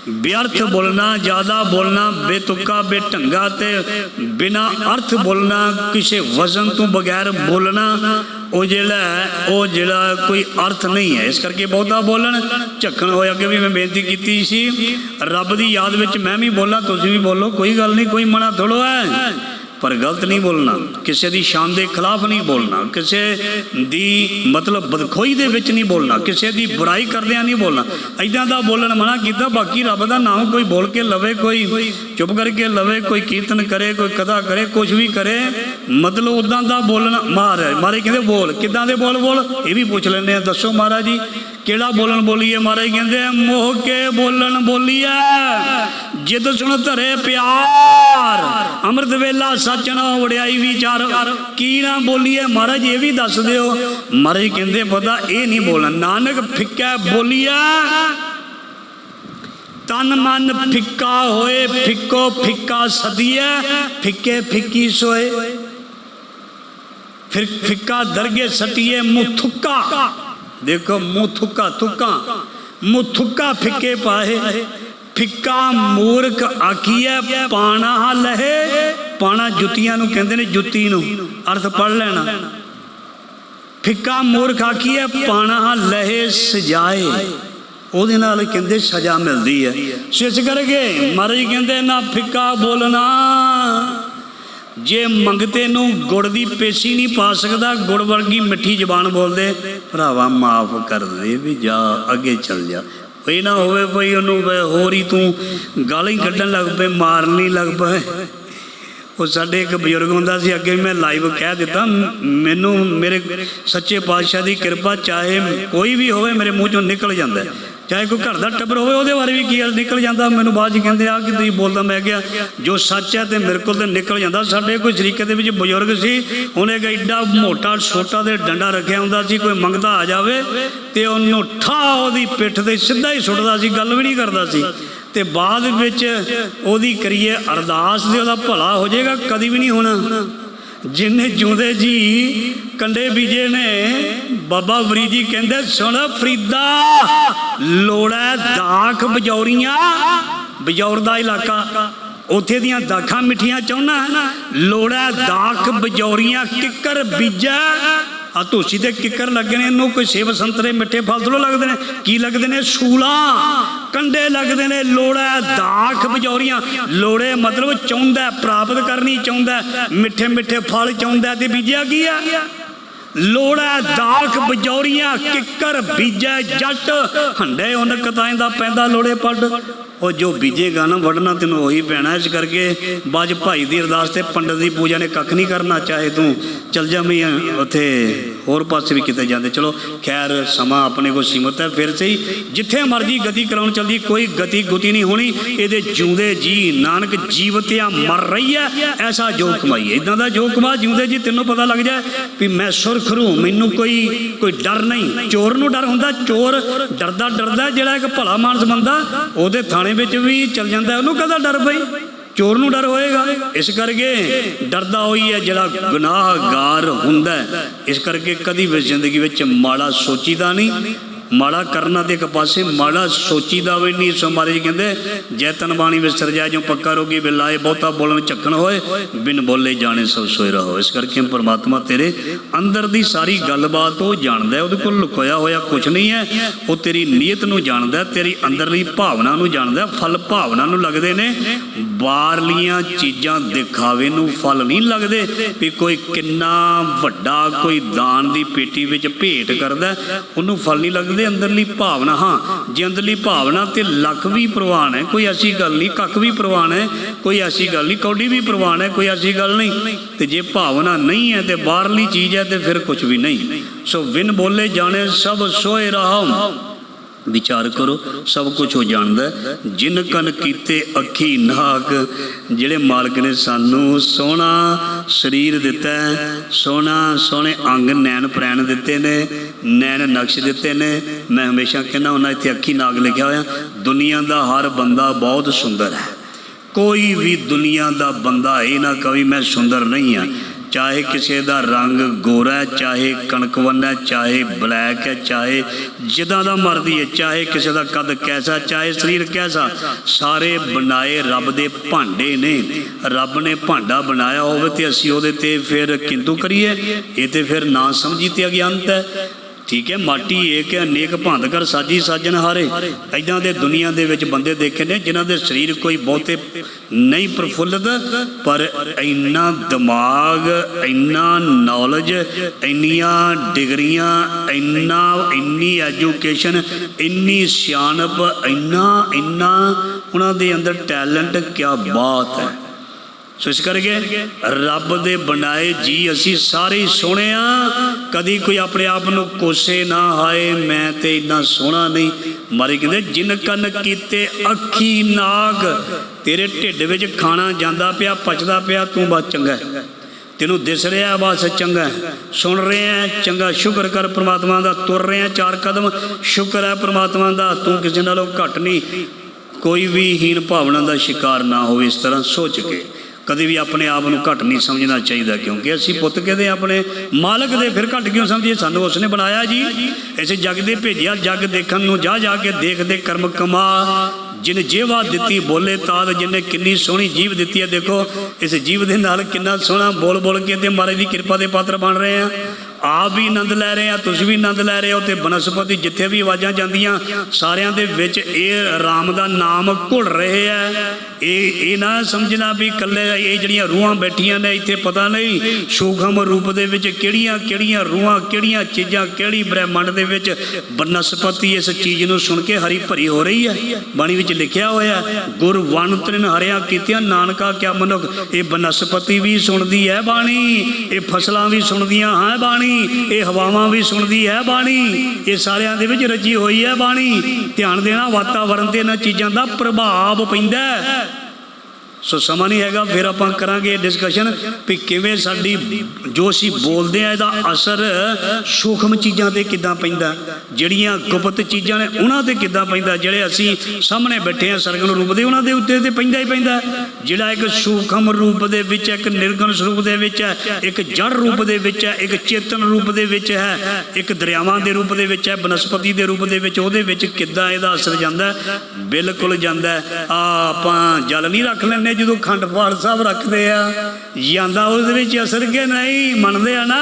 ਵਿਅਰਥ ਬੋਲਣਾ ਜ਼ਿਆਦਾ ਬੋਲਣਾ ਬੇਤੁਕਾ ਬੇਢੰਗਾ ਤੇ ਬਿਨਾ ਅਰਥ ਬੋਲਣਾ ਕਿਸੇ ਵਜ਼ਨ ਤੋਂ ਬਗੈਰ ਬੋਲਣਾ ਉਹ ਜਿਹੜਾ ਹੈ, ਉਹ ਜਿਹੜਾ ਕੋਈ ਅਰਥ ਨਹੀਂ ਹੈ। ਇਸ ਕਰਕੇ ਬਹੁਤਾ ਬੋਲਣ ਝੱਕਣ ਹੋਇਆ ਕਿ ਵੀ ਮੈਂ ਬੇਨਤੀ ਕੀਤੀ ਸੀ। ਰੱਬ ਦੀ ਯਾਦ ਵਿੱਚ ਮੈਂ ਵੀ ਬੋਲਾਂ ਤੁਸੀਂ ਵੀ ਬੋਲੋ ਕੋਈ ਗੱਲ ਨਹੀਂ ਕੋਈ ਮਨਾ ਥੋੜੋ ਹੈ। ਪਰ ਗਲਤ ਨਹੀਂ ਬੋਲਣਾ, ਕਿਸੇ ਦੀ ਸ਼ਾਨ ਦੇ ਖਿਲਾਫ ਨਹੀਂ ਬੋਲਣਾ, ਕਿਸੇ ਦੀ ਮਤਲਬ ਬਦਖੋਈ ਦੇ ਵਿੱਚ ਨਹੀਂ ਬੋਲਣਾ, ਕਿਸੇ ਦੀ ਬੁਰਾਈ ਕਰਦਿਆਂ ਨਹੀਂ ਬੋਲਣਾ। ਐਦਾਂ ਦਾ ਬੋਲਣ ਮਨਾ ਕੀਤਾ, ਬਾਕੀ ਰੱਬ ਦਾ ਨਾਮ ਕੋਈ ਬੋਲ ਕੇ ਲਵੇ, ਕੋਈ ਚੁੱਪ ਕਰਕੇ ਲਵੇ, ਕੋਈ ਕੀਰਤਨ ਕਰੇ, ਕੋਈ ਕਥਾ ਕਰੇ ਕੁਝ ਵੀ ਕਰੇ, ਮਤਲਬ ਉਦਾਂ ਦਾ ਬੋਲਣਾ, ਮਹਾਰਾਜ ਮਾਰੇ ਕਹਿੰਦੇ ਬੋਲ, ਕਿਦਾਂ ਦੇ ਬੋਲ ਬੋਲ? ਇਹ ਵੀ ਪੁੱਛ ਲੈਂਦੇ ਆ, ਦੱਸੋ ਮਹਾਰਾਜ ਜੀ, ਕਿਹੜਾ ਬੋਲਣ ਬੋਲੀਏ? ਮਹਾਰਾਜ ਕਹਿੰਦੇ ਮੋਹ ਕੇ ਬੋਲਣ ਬੋਲੀਏ। ਜਿੱਦ ਸੁਣ ਧਰੇ ਪਿਆਰ। ਅੰਮ੍ਰਿਤ ਵੇਲਾ ਸੱਚ ਨਾ ਵੜਿਆਈ ਵਿਚਾਰ। ਕੀ ਨਾ ਬੋਲੀਏ ਮਹਾਰਾਜ, ਇਹ ਵੀ ਦੱਸ ਦਿਓ। ਮਹਾਰਾਜ ਕਹਿੰਦੇ, ਪਤਾ, ਇਹ ਨਹੀਂ ਬੋਲਣਾ। ਨਾਨਕ ਫਿੱਕਾ ਬੋਲੀਏ। ਤਨ ਮਨ ਫਿੱਕਾ ਹੋਏ, ਫਿੱਕੋ ਫਿੱਕਾ ਸਦੀਏ। ਫਿੱਕੇ ਫਿੱਕੀ ਸੋਏ। ਫਿਰ ਫਿੱਕਾ ਦਰਗੇ ਸਟੀਏ, ਮੂੰਹ ਦੇਖੋ, ਮੂੰਹ ਥੁੱਕਾ ਮੁਥੁੱਕਾ ਫਿੱਕੇ ਪਾਏ। ਫਿੱਕਾ ਮੂਰਖ ਆਖੀਐ, ਪਾਣਾ ਲਹੇ, ਪਾਣਾ ਜੁੱਤੀਆਂ ਨੂੰ ਕਹਿੰਦੇ ਨੇ ਜੁੱਤੀ ਨੂੰ। ਅਰਥ ਪੜ ਲੈਣਾ। ਫਿੱਕਾ ਮੂਰਖ ਆਖੀਐ, ਪਾਣਾ ਲਹੇ ਸਜਾਏ। ਉਹਦੇ ਨਾਲ ਕਹਿੰਦੇ ਸਜ਼ਾ ਮਿਲਦੀ ਹੈ ਸਿਸ ਕਰਕੇ ਮਹਾਰਾਜ ਕਹਿੰਦੇ, ਨਾ ਫਿੱਕਾ ਬੋਲਣਾ। ਜੇ ਮੰਗਤੇ ਨੂੰ ਗੁੜ ਦੀ ਪੇਸੀ ਨਹੀਂ ਪਾ ਸਕਦਾ, ਗੁੜ ਵਰਗੀ ਮਿੱਠੀ ਜ਼ਬਾਨ ਬੋਲਦੇ, ਭਰਾਵਾ ਮਾਫ ਕਰ ਦੇ ਵੀ ਜਾ, ਅੱਗੇ ਚੱਲ ਜਾ। ਇਹ ਨਾ ਹੋਵੇ ਕੋਈ ਉਹਨੂੰ ਵੀ ਹੋਰ ਹੀ ਤੂੰ ਗਾਲਾਂ ਹੀ ਕੱਢਣ ਲੱਗ ਪਏ, ਮਾਰਨ ਹੀ ਲੱਗ ਪਏ। ਉਹ ਸਾਡੇ ਇੱਕ ਬਜ਼ੁਰਗ ਹੁੰਦਾ ਸੀ, ਅੱਗੇ ਮੈਂ ਲਾਈਵ ਕਹਿ ਦਿੱਤਾ ਮ- ਮੈਨੂੰ ਮੇਰੇ ਸੱਚੇ ਪਾਤਸ਼ਾਹ ਦੀ ਕਿਰਪਾ ਚਾਹੇ ਕੋਈ ਵੀ ਹੋਵੇ ਮੇਰੇ ਮੂੰਹ ਚੋਂ ਨਿਕਲ ਜਾਂਦਾ। ਚਾਹੇ ਕੋਈ ਘਰ ਦਾ ਟੱਬਰ ਹੋਵੇ, ਉਹਦੇ ਬਾਰੇ ਵੀ ਕੀ ਗੱਲ ਨਿਕਲ ਜਾਂਦਾ? ਮੈਨੂੰ ਬਾਅਦ ਚ ਕਹਿੰਦੇ ਆ ਕਿ ਤੁਸੀਂ ਬੋਲਦਾ, ਮੈਂ ਕਿਹਾ, ਜੋ ਸੱਚ ਹੈ ਤੇ ਮੇਰੇ ਕੋਲ ਤੇ ਨਿਕਲ ਜਾਂਦਾ। ਸਾਡੇ ਕੋਈ ਸ਼ਰੀਕੇ ਦੇ ਵਿੱਚ ਬਜ਼ੁਰਗ ਸੀ, ਉਹਨੇ ਇੱਕ ਐਡਾ ਮੋਟਾ ਛੋਟਾ ਦੇ ਡੰਡਾ ਰੱਖਿਆ ਹੁੰਦਾ ਸੀ, ਕੋਈ ਮੰਗਦਾ ਆ ਜਾਵੇ। ਤੇ ਉਹਨੂੰ ਠਾ ਉਹਦੀ ਪਿੱਠ ਤੇ ਸਿੱਧਾ ਹੀ ਸੁੱਟਦਾ ਸੀ, ਗੱਲ ਵੀ ਨਹੀਂ ਕਰਦਾ ਸੀ। ਤੇ ਬਾਅਦ ਵਿੱਚ ਉਹਦੀ ਕਰੀਏ ਅਰਦਾਸ ਦੇ ਉਹਦਾ ਭਲਾ ਹੋ ਜਾਏਗਾ, ਕਦੀ ਵੀ ਨਹੀਂ ਹੋਣਾ। ਜਿਨੇ ਜਿਉਂਦੇ ਜੀ, ਕੰਡੇ ਬੀਜੇ ਨੇ। ਬਾਬਾ ਫਰੀਦ ਜੀ ਕਹਿੰਦੇ, ਸੁਣ ਫਰੀਦਾ, ਲੋੜਾ ਦਾਖ ਬਜੌਰੀਆਂ। ਬਜੌਰ ਦਾ ਇਲਾਕਾ, ਉੱਥੇ ਦੀਆਂ ਦਾਖਾਂ ਮਿੱਠੀਆਂ ਚਾਹੁੰਨਾ ਲੋੜਾ ਦਾਖ ਬਜੌਰੀਆਂ, ਕਿੱਕਰ ਬੀਜਾ। ਆ ਧੋਸੀ ਤੇ ਕਿੱਕਰ ਲੱਗੇ ਨੇ, ਇਹਨੂੰ ਕੋਈ ਸੇਬ ਸੰਤਰੇ ਮਿੱਠੇ ਫਲ ਥੋੜ੍ਹਾ ਲੱਗਦੇ ਨੇ। ਕੀ ਲੱਗਦੇ ਨੇ? ਸੂਲਾਂ। ਕੰਡੇ ਲੱਗਦੇ ਨੇ, ਲੋੜਾ ਦਾਖ ਬਜੌਰੀਆਂ। ਲੋੜੇ ਮਤਲਬ ਚਾਹੁੰਦਾ, ਪ੍ਰਾਪਤ ਕਰਨੀ ਚਾਹੁੰਦਾ, ਮਿੱਠੇ ਮਿੱਠੇ ਫਲ ਚਾਹੁੰਦਾ ਤੇ ਬੀਜਿਆ ਕੀ ਆ? ਲੋੜਾ ਦਾਖ ਬਜੌਰੀਆਂ, ਕਿੱਕਰ ਬੀਜੈ ਜੱਟ। ਹੰਡੇ ਉਹਨ ਕਤਾਂ ਦਾ ਪੈਂਦਾ ਲੋੜੇ ਪੱਡ। ਉਹ ਜੋ ਬੀਜੇਗਾ ਨਾ ਵੜਨਾ ਤੈਨੂੰ ਉਹੀ ਪੈਣਾ। ਇਸ ਕਰਕੇ ਬਾਜ ਭਾਈ ਦੀ ਅਰਦਾਸ ਤੇ ਪੰਡਤ ਦੀ ਪੂਜਾ ਨੇ ਕੱਖ ਨਹੀਂ ਕਰਨਾ, ਚਾਹੇ ਤੂੰ ਚਲ ਜਾਵੀਂ ਉੱਥੇ। ਹੋਰ ਪਾਸੇ ਵੀ ਕਿਤੇ ਜਾਂਦੇ। ਚਲੋ, ਖੈਰ, ਸਮਾਂ ਆਪਣੇ ਕੋਲ ਸੀਮਤ ਹੈ, ਫਿਰ ਸਹੀ। ਜਿੱਥੇ ਮਰਜ਼ੀ ਗਤੀ ਕਰਾਉਣ ਚਲਦੀ, ਕੋਈ ਗਤੀ ਗੁਤੀ ਨਹੀਂ ਹੋਣੀ। ਇਹਦੇ ਜਿਉਂਦੇ ਜੀ, ਨਾਨਕ ਜੀਵਤਿਆ ਮਰ ਰਹੀ ਹੈ, ਐਸਾ ਜੋ ਕਮਾਈ ਇਦਾਂ ਦਾ ਜੋ ਕਮਾ, ਜਿਉਂਦੇ ਜੀ ਤੈਨੂੰ ਪਤਾ ਲੱਗ ਜਾਏ ਵੀ ਮੈਂ ਸੁਰਖਰੂ ਮੈਨੂੰ ਕੋਈ ਕੋਈ ਡਰ ਨਹੀਂ। ਚੋਰ ਨੂੰ ਡਰ ਹੁੰਦਾ, ਚੋਰ ਡਰਦਾ ਡਰਦਾ ਜਿਹੜਾ ਇੱਕ ਭਲਾ ਮਾਨਸ ਬੰਦਾ, ਉਹਦੇ ਥਾਣੇ ਵਿੱਚ ਵੀ ਚਲ ਜਾਂਦਾ, ਉਹਨੂੰ ਕਹਦਾ ਡਰ ਬਈ? ਚੋਰ ਨੂੰ ਡਰ ਹੋਏਗਾ। ਇਸ ਕਰਕੇ ਡਰਦਾ ਹੋਈ ਹੈ ਜਿਹੜਾ ਗੁਨਾਹਗਾਰ ਹੁੰਦਾ ਇਸ ਕਰਕੇ ਕਦੀ ਵੀ ਜ਼ਿੰਦਗੀ ਵਿੱਚ ਮਾੜਾ ਸੋਚੀਦਾ ਨਹੀਂ। ਮਾੜਾ ਕਰਨਾ ਤੇ ਇੱਕ ਪਾਸੇ ਮਾੜਾ ਸੋਚੀ ਦਾ ਵੀ ਨਹੀਂ। ਸੋ ਮਹਾਰਾਜ ਕਹਿੰਦੇ, ਜੈਤਨ ਬਾਣੀ ਵਿਸਰ ਜਾਏ ਜੋ ਪੱਕਾ ਰੋਗੀ ਬਿਲਾਏ ਬਹੁਤਾ ਬੋਲਣ ਚੱਕਣ ਹੋਏ, ਬਿਨ ਬੋਲੇ ਜਾਣੇ ਸਭ ਸੋਏ ਰਹੋ। ਇਸ ਕਰਕੇ ਪਰਮਾਤਮਾ ਤੇਰੇ ਅੰਦਰ ਦੀ ਸਾਰੀ ਗੱਲਬਾਤ ਉਹ ਜਾਣਦਾ ਉਹਦੇ ਕੋਲ ਲੁਕੋਇਆ ਹੋਇਆ ਕੁਝ ਨਹੀਂ ਹੈ। ਉਹ ਤੇਰੀ ਨੀਅਤ ਨੂੰ ਜਾਣਦਾ ਤੇਰੀ ਅੰਦਰਲੀ ਭਾਵਨਾ ਨੂੰ ਜਾਣਦਾ ਫਲ ਭਾਵਨਾ ਨੂੰ ਲੱਗਦੇ ਨੇ। ਬਾਹਰਲੀਆਂ ਚੀਜ਼ਾਂ ਦਿਖਾਵੇ ਨੂੰ ਫਲ ਨਹੀਂ ਲੱਗਦੇ, ਵੀ ਕੋਈ ਕਿੰਨਾ ਵੱਡਾ ਕੋਈ ਦਾਨ ਦੀ ਪੇਟੀ ਵਿੱਚ ਭੇਟ ਕਰਦਾ ਉਹਨੂੰ ਫਲ ਨਹੀਂ ਲੱਗਦੇ। ਅੰਦਰਲੀ ਭਾਵਨਾ, ਹਾਂ, ਜੇ ਅੰਦਰਲੀ ਭਾਵਨਾ ਤੇ ਲੱਖ ਵੀ ਪ੍ਰਵਾਨ ਹੈ, ਕੋਈ ਐਸੀ ਗੱਲ ਨਹੀਂ, ਕੱਖ ਵੀ ਪ੍ਰਵਾਨ ਹੈ, ਕੋਈ ਐਸੀ ਗੱਲ ਨਹੀਂ, ਕੌਡੀ ਵੀ ਪ੍ਰਵਾਨ ਹੈ, ਕੋਈ ਐਸੀ ਗੱਲ ਨਹੀਂ। ਤੇ ਜੇ ਭਾਵਨਾ ਨਹੀਂ ਹੈ ਤੇ ਬਾਹਰਲੀ ਚੀਜ਼ ਹੈ ਤੇ ਫਿਰ ਕੁਝ ਵੀ ਨਹੀਂ। ਸੋ ਵਿਨ ਬੋਲੇ ਜਾਣੇ ਸਭ ਸੋਏ ਰਹਾ ਵਿਚਾਰ ਕਰੋ, ਸਭ ਕੁਝ ਉਹ ਜਾਣਦਾ ਜਿਨ ਕਨ ਕੀਤੇ ਅੱਖੀ ਨਾਕ, ਜਿਹੜੇ ਮਾਲਕ ਨੇ ਸਾਨੂੰ ਸੋਹਣਾ ਸਰੀਰ ਦਿੱਤਾ ਸੋਹਣਾ ਸੋਹਣੇ ਅੰਗ ਨੈਣ ਪ੍ਰੈਣ ਦਿੱਤੇ ਨੇ, ਨੈਣ ਨਕਸ਼ ਦਿੱਤੇ ਨੇ। ਮੈਂ ਹਮੇਸ਼ਾ ਕਹਿੰਦਾ ਉਹਨਾਂ ਇੱਥੇ ਅੱਖੀ ਨਾਕ ਲਿਖਿਆ ਹੋਇਆ, ਦੁਨੀਆ ਦਾ ਹਰ ਬੰਦਾ ਬਹੁਤ ਸੁੰਦਰ ਹੈ। ਕੋਈ ਵੀ ਦੁਨੀਆ ਦਾ ਬੰਦਾ ਇਹ ਨਾ ਕਵੀ, ਮੈਂ ਸੁੰਦਰ ਨਹੀਂ ਆ ਚਾਹੇ ਕਿਸੇ ਦਾ ਰੰਗ ਗੋਰਾ ਹੈ, ਚਾਹੇ ਕਣਕਵੰਨ ਹੈ, ਚਾਹੇ ਬਲੈਕ ਹੈ, ਚਾਹੇ ਜਿੱਦਾਂ ਦਾ ਮਰਦੀ ਹੈ, ਚਾਹੇ ਕਿਸੇ ਦਾ ਕੱਦ ਕੈਸਾ, ਚਾਹੇ ਸਰੀਰ ਕੈਸਾ, ਸਾਰੇ ਬਣਾਏ ਰੱਬ ਦੇ ਭਾਂਡੇ ਨੇ। ਰੱਬ ਨੇ ਭਾਂਡਾ ਬਣਾਇਆ ਹੋਵੇ ਤੇ ਅਸੀਂ ਉਹਦੇ ਤੇ ਫਿਰ ਕਿੰਤੂ ਕਰੀਏ? ਇਹ ਤੇ ਫਿਰ ਨਾ ਸਮਝੀ ਤੇ ਅਗਿਆਨਤ ਹੈ। ਠੀਕ ਹੈ, ਮਾਟੀ ਏਕ ਹੈ, ਅਨੇਕ ਭੰਦ ਕਰ ਸਾਜੀ ਸਾਜਨ ਹਾਰੇ। ਐਦਾਂ ਦੇ ਦੁਨੀਆ ਦੇ ਵਿੱਚ ਬੰਦੇ ਦੇਖੇ ਨੇ ਜਿਨ੍ਹਾਂ ਦੇ ਸਰੀਰ ਕੋਈ ਬਹੁਤੇ ਨਹੀਂ ਪ੍ਰਫੁੱਲਤ, ਪਰ ਇੰਨਾ ਦਿਮਾਗ, ਇੰਨਾ ਨੌਲੇਜ ਇੰਨੀਆਂ ਡਿਗਰੀਆਂ, ਇੰਨਾ, ਇੰਨੀ ਐਜੂਕੇਸ਼ਨ ਇੰਨੀ ਸਿਆਣਪ, ਇੰਨਾ ਇੰਨਾ, ਉਹਨਾਂ ਦੇ ਅੰਦਰ ਟੈਲੈਂਟ ਕਿਆ ਬਾਤ ਹੈ। ਸੋ ਇਸ ਕਰਕੇ ਰੱਬ ਦੇ ਬਣਾਏ ਜੀ ਅਸੀਂ ਸਾਰੇ ਹੀ ਸੋਹਣੇ ਆ। ਕਦੀ ਕੋਈ ਆਪਣੇ ਆਪ ਨੂੰ ਕੋਸੇ ਨਾ ਹਾਏ, ਮੈਂ ਤੇ ਇੰਨਾ ਸੋਹਣਾ ਨਹੀਂ। ਮਾਰੇ ਕਹਿੰਦੇ, ਜਿਨ ਕੰਨ ਕੀਤੇ ਅੱਖੀ ਨਾਗ, ਤੇਰੇ ਢਿੱਡ ਵਿੱਚ ਖਾਣਾ ਜਾਂਦਾ ਪਿਆ, ਪਚਦਾ ਪਿਆ, ਤੂੰ ਬਸ ਚੰਗਾ ਤੈਨੂੰ ਦਿਸ ਰਿਹਾ, ਬਸ ਚੰਗਾ ਸੁਣ ਰਿਹਾ ਚੰਗਾ, ਸ਼ੁਕਰ ਕਰ ਪ੍ਰਮਾਤਮਾ ਦਾ, ਤੁਰ ਰਿਹਾ, ਚਾਰ ਕਦਮ, ਸ਼ੁਕਰ ਹੈ ਪ੍ਰਮਾਤਮਾ ਦਾ, ਤੂੰ ਕਿਸੇ ਨਾਲੋਂ ਘੱਟ ਨਹੀਂ। ਕੋਈ ਵੀ ਹੀਨ ਭਾਵਨਾ ਦਾ ਸ਼ਿਕਾਰ ਨਾ ਹੋਵੇ, ਇਸ ਤਰ੍ਹਾਂ ਸੋਚ ਕੇ। ਕਦੇ ਵੀ ਆਪਣੇ ਆਪ ਨੂੰ ਘੱਟ ਨਹੀਂ ਸਮਝਣਾ ਚਾਹੀਦਾ, ਕਿਉਂਕਿ ਅਸੀਂ ਪੁੱਤ ਕਹਦੇ ਆਪਣੇ ਮਾਲਕ ਦੇ ਫਿਰ ਘੱਟ ਕਿਉਂ ਸਮਝੀਏ? ਸਾਨੂੰ ਉਸਨੇ ਬਣਾਇਆ ਜੀ। ਇਸੇ ਜਗ ਦੇ ਭੇਜਿਆ, ਜਗ ਦੇਖਣ ਨੂੰ ਜਾ ਜਾ ਕੇ ਦੇਖਦੇ ਕਰਮ ਕਮਾ। ਜਿਨ ਜੇਵਾ ਦਿੱਤੀ ਬੋਲੇ ਤਾਦ ਜਿਨੇ ਕਿੰਨੀ ਸੋਹਣੀ ਜੀਵ ਦਿੱਤੀ ਹੈ, ਦੇਖੋ, ਇਸ ਜੀਵ ਦੇ ਨਾਲ ਕਿੰਨਾ ਸੋਹਣਾ ਬੋਲ ਬੋਲ ਕੇ ਤੇ ਮਹਾਰਾਜ ਦੀ ਕਿਰਪਾ ਦੇ ਪਾਤਰ ਬਣ ਰਹੇ ਆ। ਆਪ ਵੀ ਆਨੰਦ ਲੈ ਰਹੇ ਆ ਤੁਸੀਂ ਵੀ ਆਨੰਦ ਲੈ ਰਹੇ ਹੋ ਤੇ ਬਨਸਪਤੀ ਜਿੱਥੇ ਵੀ ਆਵਾਜ਼ਾਂ ਜਾਂਦੀਆਂ ਸਾਰਿਆਂ ਦੇ ਵਿੱਚ ਇਹ ਰਾਮ ਦਾ ਨਾਮ ਘੁਲ ਰਹੇ ਆ। ਇਹ ਇਹ ਨਾ ਸਮਝਣਾ ਵੀ ਇਕੱਲੇ ਇਹ ਜਿਹੜੀਆਂ ਰੂਹਾਂ ਬੈਠੀਆਂ ਨੇ ਇੱਥੇ ਪਤਾ ਨਹੀਂ ਸੂਖਮ ਰੂਪ ਦੇ ਵਿੱਚ ਕਿਹੜੀਆਂ ਕਿਹੜੀਆਂ ਰੂਹਾਂ ਕਿਹੜੀਆਂ ਚੀਜ਼ਾਂ ਕਿਹੜੀ ਬ੍ਰਹਿਮੰਡ ਦੇ ਵਿੱਚ ਬਨਸਪਤੀ ਇਸ ਚੀਜ਼ ਨੂੰ ਸੁਣ ਕੇ ਹਰੀ ਭਰੀ ਹੋ ਰਹੀ ਹੈ ਬਾਣੀ ਵਿੱਚ ਲਿਖਿਆ ਹੋਇਆ ਹੈ, ਗੁਰ ਵਣ ਤ੍ਰਿਨ ਹਰਿਆ ਕੀਤਿਆਂ ਨਾਨਕਾ ਕਿਆ ਮਨੁੱਖ ਇਹ ਬਨਸਪਤੀ ਵੀ ਸੁਣਦੀ ਹੈ ਬਾਣੀ ਇਹ ਫਸਲਾਂ ਵੀ ਸੁਣਦੀਆਂ ਹੈ ਬਾਣੀ। ਇਹ ਹਵਾਵਾਂ ਵੀ ਸੁਣਦੀ ਹੈ ਬਾਣੀ। ਇਹ ਸਾਰਿਆਂ ਦੇ ਵਿੱਚ ਰਚੀ ਹੋਈ ਹੈ ਬਾਣੀ। ਧਿਆਨ ਦੇਣਾ ਵਾਤਾਵਰਣ ਤੇ ਇਹਨਾਂ ਚੀਜ਼ਾਂ ਦਾ ਪ੍ਰਭਾਵ ਪੈਂਦਾ ਸੋ ਸਮਾਂ ਨਹੀਂ ਹੈਗਾ, ਫਿਰ ਆਪਾਂ ਕਰਾਂਗੇ ਡਿਸਕਸ਼ਨ ਵੀ ਕਿਵੇਂ ਸਾਡੀ ਜੋ ਅਸੀਂ ਬੋਲਦੇ ਆ ਇਹਦਾ ਅਸਰ ਸੂਖਮ ਚੀਜ਼ਾਂ ਤੇ ਕਿੱਦਾਂ ਪੈਂਦਾ, ਜਿਹੜੀਆਂ ਗੁਪਤ ਚੀਜ਼ਾਂ ਨੇ ਉਹਨਾਂ ਤੇ ਕਿੱਦਾਂ ਪੈਂਦਾ, ਜਿਹੜੇ ਅਸੀਂ ਸਾਹਮਣੇ ਬੈਠੇ ਆ ਸਰਗਨ ਰੂਪ ਦੇ, ਉਹਨਾਂ ਦੇ ਉੱਤੇ ਤੇ ਪੈਂਦਾ ਹੀ ਪੈਂਦਾ ਜਿਹੜਾ ਇੱਕ ਸੂਖਮ ਰੂਪ ਦੇ ਵਿੱਚ ਇੱਕ ਨਿਰਗਣ ਸਰੂਪ ਦੇ ਵਿੱਚ ਹੈ, ਇੱਕ ਜੜ ਰੂਪ ਦੇ ਵਿੱਚ ਹੈ, ਇੱਕ ਚੇਤਨ ਰੂਪ ਦੇ ਵਿੱਚ ਹੈ, ਇੱਕ ਦਰਿਆਵਾਂ ਦੇ ਰੂਪ ਦੇ ਵਿੱਚ ਹੈ, ਬਨਸਪਤੀ ਦੇ ਰੂਪ ਦੇ ਵਿੱਚ, ਉਹਦੇ ਵਿੱਚ ਕਿੱਦਾਂ ਇਹਦਾ ਅਸਰ ਜਾਂਦਾ ਬਿਲਕੁਲ ਜਾਂਦਾ ਹੈ। ਆ ਆਪਾਂ ਜਲ ਨਹੀਂ ਰੱਖ ਲੈਂਦੇ ਜਦੋਂ ਖੰਡ ਪਾਠ ਸਾਹਿਬ ਰੱਖਦੇ ਆ, ਜਾਂਦਾ ਉਹਦੇ ਵਿੱਚ ਅਸਰ ਕਿ ਨਹੀਂ? ਮੰਨਦੇ ਆ ਨਾ?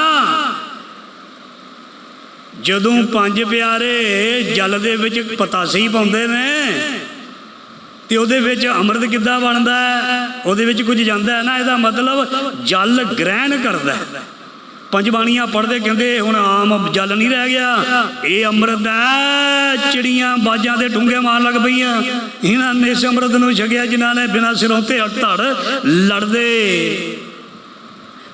ਜਦੋਂ ਪੰਜ ਪਿਆਰੇ ਜਲ ਦੇ ਵਿੱਚ ਪਤਾਸੀ ਪਾਉਂਦੇ ਨੇ, ਤੇ ਉਹਦੇ ਵਿੱਚ ਅੰਮ੍ਰਿਤ ਕਿੱਦਾਂ ਬਣਦਾ ਹੈ? ਉਹਦੇ ਵਿੱਚ ਕੁਝ ਜਾਂਦਾ ਹੈ ਨਾ? ਇਹਦਾ ਮਤਲਬ ਜਲ ਗ੍ਰਹਿਣ ਕਰਦਾ ਹੈ। ਪੰਜ ਬਾਣੀਆਂ ਪੜ੍ਹਦੇ ਕਹਿੰਦੇ ਹੁਣ ਆਮ ਜਲ ਨਹੀਂ ਰਹਿ ਗਿਆ। ਇਹ ਅੰਮ੍ਰਿਤ ਹੈ ਚਿੜੀਆਂ ਬਾਜਾਂ ਦੇ ਡੂੰਘੇ ਮਾਰ ਲੱਗ ਪਈਆਂ। ਇਹਨਾਂ ਨੇ ਇਸ ਅੰਮ੍ਰਿਤ ਨੂੰ ਛਕਿਆ, ਜਿਨ੍ਹਾਂ ਨੇ ਬਿਨਾਂ ਸਿਰੋਂ ਤੇ ਧੜ ਲੜਦੇ।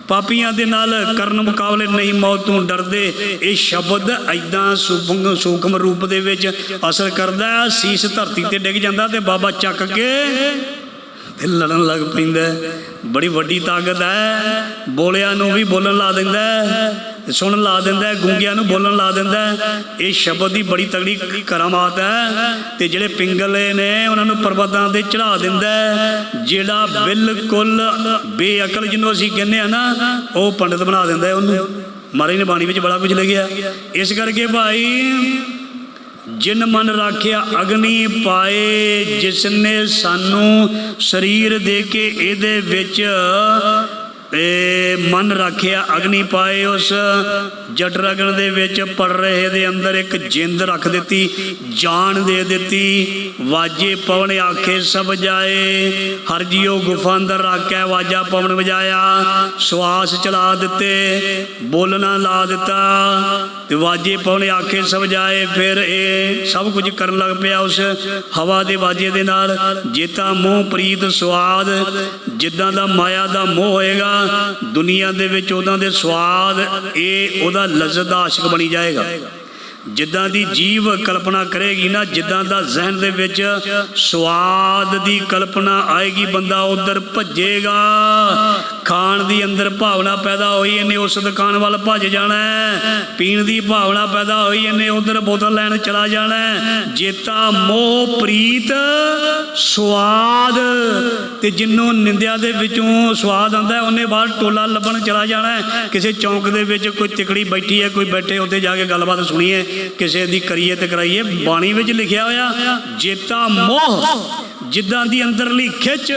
ਪਾਪੀਆਂ ਦੇ ਨਾਲ ਕਰਨ ਮੁਕਾਬਲੇ ਨਹੀਂ, ਮੌਤ ਤੋਂ ਡਰਦੇ। ਇਹ ਸ਼ਬਦ ਐਦਾਂ ਸੂਖਮ ਸੂਖਮ ਰੂਪ ਦੇ ਵਿੱਚ ਅਸਰ ਕਰਦਾ ਹੈ। ਸੀਸ ਧਰਤੀ ਤੇ ਡਿੱਗ ਜਾਂਦਾ ਤੇ ਬਾਬਾ ਚੱਕ ਕੇ ਤੇ ਲੜਨ ਲੱਗ ਪੈਂਦਾ ਬੜੀ ਵੱਡੀ ਤਾਕਤ ਹੈ। ਬੋਲਿਆਂ ਨੂੰ ਵੀ ਬੋਲਣ ਲਾ ਦਿੰਦਾ ਸੁਣਨ ਲਾ ਦਿੰਦਾ ਹੈ ਨੂੰ ਬੋਲਣ ਲਾ ਦਿੰਦਾ ਇਹ ਸ਼ਬਦ ਦੀ ਬੜੀ ਤਗੜੀ ਕਰਾਮਾਤ ਹੈ ਤੇ ਜਿਹੜੇ ਪਿੰਗਲੇ ਨੇ ਉਹਨਾਂ ਨੂੰ ਪਰਬਤਾਂ ਤੇ ਚੜਾ ਦਿੰਦਾ ਜਿਹੜਾ ਬਿਲਕੁਲ ਬੇਅਕਲ ਜਿਹਨੂੰ ਅਸੀਂ ਕਹਿੰਦੇ ਆ ਨਾ, ਉਹ ਪੰਡਤ ਬਣਾ ਦਿੰਦਾ ਹੈ ਉਹਨੂੰ। ਮਾਰੀ ਨੇ ਬਾਣੀ ਵਿੱਚ ਬੜਾ ਕੁਝ ਲਿਖਿਆ। ਇਸ ਕਰਕੇ ਭਾਈ ਜਿਨ ਮਨ ਰਾਖਿਆ ਅਗਨੀ ਪਾਏ ਜਿਸ ਨੇ ਸਾਨੂੰ ਸਰੀਰ ਦੇ ਕੇ ਇਹਦੇ ਵਿੱਚ ਇਹ ਮਨ ਰੱਖਿਆ ਅਗਨੀ ਪਾਏ ਉਸ। ਜਟ ਰਗਣ ਦੇ ਵਿੱਚ ਪੜ ਰਹੇ ਦੇ ਅੰਦਰ ਇੱਕ ਜਿੰਦ ਰੱਖ ਦਿੱਤੀ, ਜਾਨ ਦੇ ਦਿੱਤੀ। ਵਾਜੇ ਪਵਨ ਆਖੇ, ਸਭ ਜਾਏ। ਹਰ ਜੀਓ ਗੁਫਾ ਅੰਦਰ ਰੱਖਿਆ ਵਾਜਾ ਪਵਨ ਵਜਾਇਆ। ਸਵਾਸ ਚਲਾ ਦਿੱਤੇ ਬੋਲਣਾ ਲਾ ਦਿੱਤਾ। ਤੇ ਵਾਜੇ ਪਵਨ ਆਖੇ, ਸਭ ਜਾਏ। ਫਿਰ ਇਹ ਸਭ ਕੁਝ ਕਰਨ ਲੱਗ ਪਿਆ ਉਸ ਹਵਾ ਦੇ ਵਾਜੇ ਦੇ ਨਾਲ। ਜੇਤਾ ਮੋਹ, ਪ੍ਰੀਤ ਸਵਾਦ ਜਿੱਦਾਂ ਦਾ ਮਾਇਆ ਦਾ ਮੋਹ ਹੋਏਗਾ ਦੁਨੀਆ ਦੇ ਵਿੱਚ ਉਹਨਾਂ ਦੇ ਸਵਾਦ ਇਹ ਉਹਦਾ ਲਜ਼ਤ ਦਾ ਆਸ਼ਿਕ ਬਣੀ ਜਾਏਗਾ। ਜਿੱਦਾਂ ਦੀ ਜੀਵ ਕਲਪਨਾ ਕਰੇਗੀ ਨਾ ਜਿੱਦਾਂ ਦਾ ਜ਼ਿਹਨ ਦੇ ਵਿੱਚ ਸਵਾਦ ਦੀ ਕਲਪਨਾ ਆਏਗੀ ਬੰਦਾ ਉਧਰ ਭੱਜੇਗਾ। ਖਾਣ ਦੀ ਅੰਦਰ ਭਾਵਨਾ ਪੈਦਾ ਹੋਈ ਇਹਨੇ ਉਸ ਦੁਕਾਨ ਵੱਲ ਭੱਜ ਜਾਣਾ ਪੀਣ ਦੀ ਭਾਵਨਾ ਪੈਦਾ ਹੋਈ ਇਹਨੇ ਉਧਰ ਬੋਤਲ ਲੈਣ ਚਲਾ ਜਾਣਾ ਹੈ। ਜੇਤਾ ਮੋਹ ਪ੍ਰੀਤ ਸਵਾਦ ਤੇ ਜਿੰਨੂੰ ਨਿੰਦਿਆ ਦੇ ਵਿੱਚੋਂ ਸਵਾਦ ਆਉਂਦਾ ਹੈ, ਉਹਨੇ ਬਾਹਰ ਟੋਲਾ ਲੱਭਣ ਚਲਾ ਜਾਣਾ ਕਿਸੇ ਚੌਂਕ ਦੇ ਵਿੱਚ ਕੋਈ ਤਿਕੜੀ ਬੈਠੀ ਹੈ ਕੋਈ ਬੈਠੇ ਉੱਥੇ ਜਾ ਕੇ ਗੱਲਬਾਤ ਸੁਣੀਏ ਕਿਸੇ ਦੀ ਕਰੀਏ ਤੇ ਕਰਾਈਏ। ਬਾਣੀ ਵਿੱਚ ਲਿਖਿਆ ਹੋਇਆ, ਜੇਤਾ ਮੋਹ, ਜਿੱਦਾਂ ਦੀ ਅੰਦਰਲੀ ਖਿੱਚ,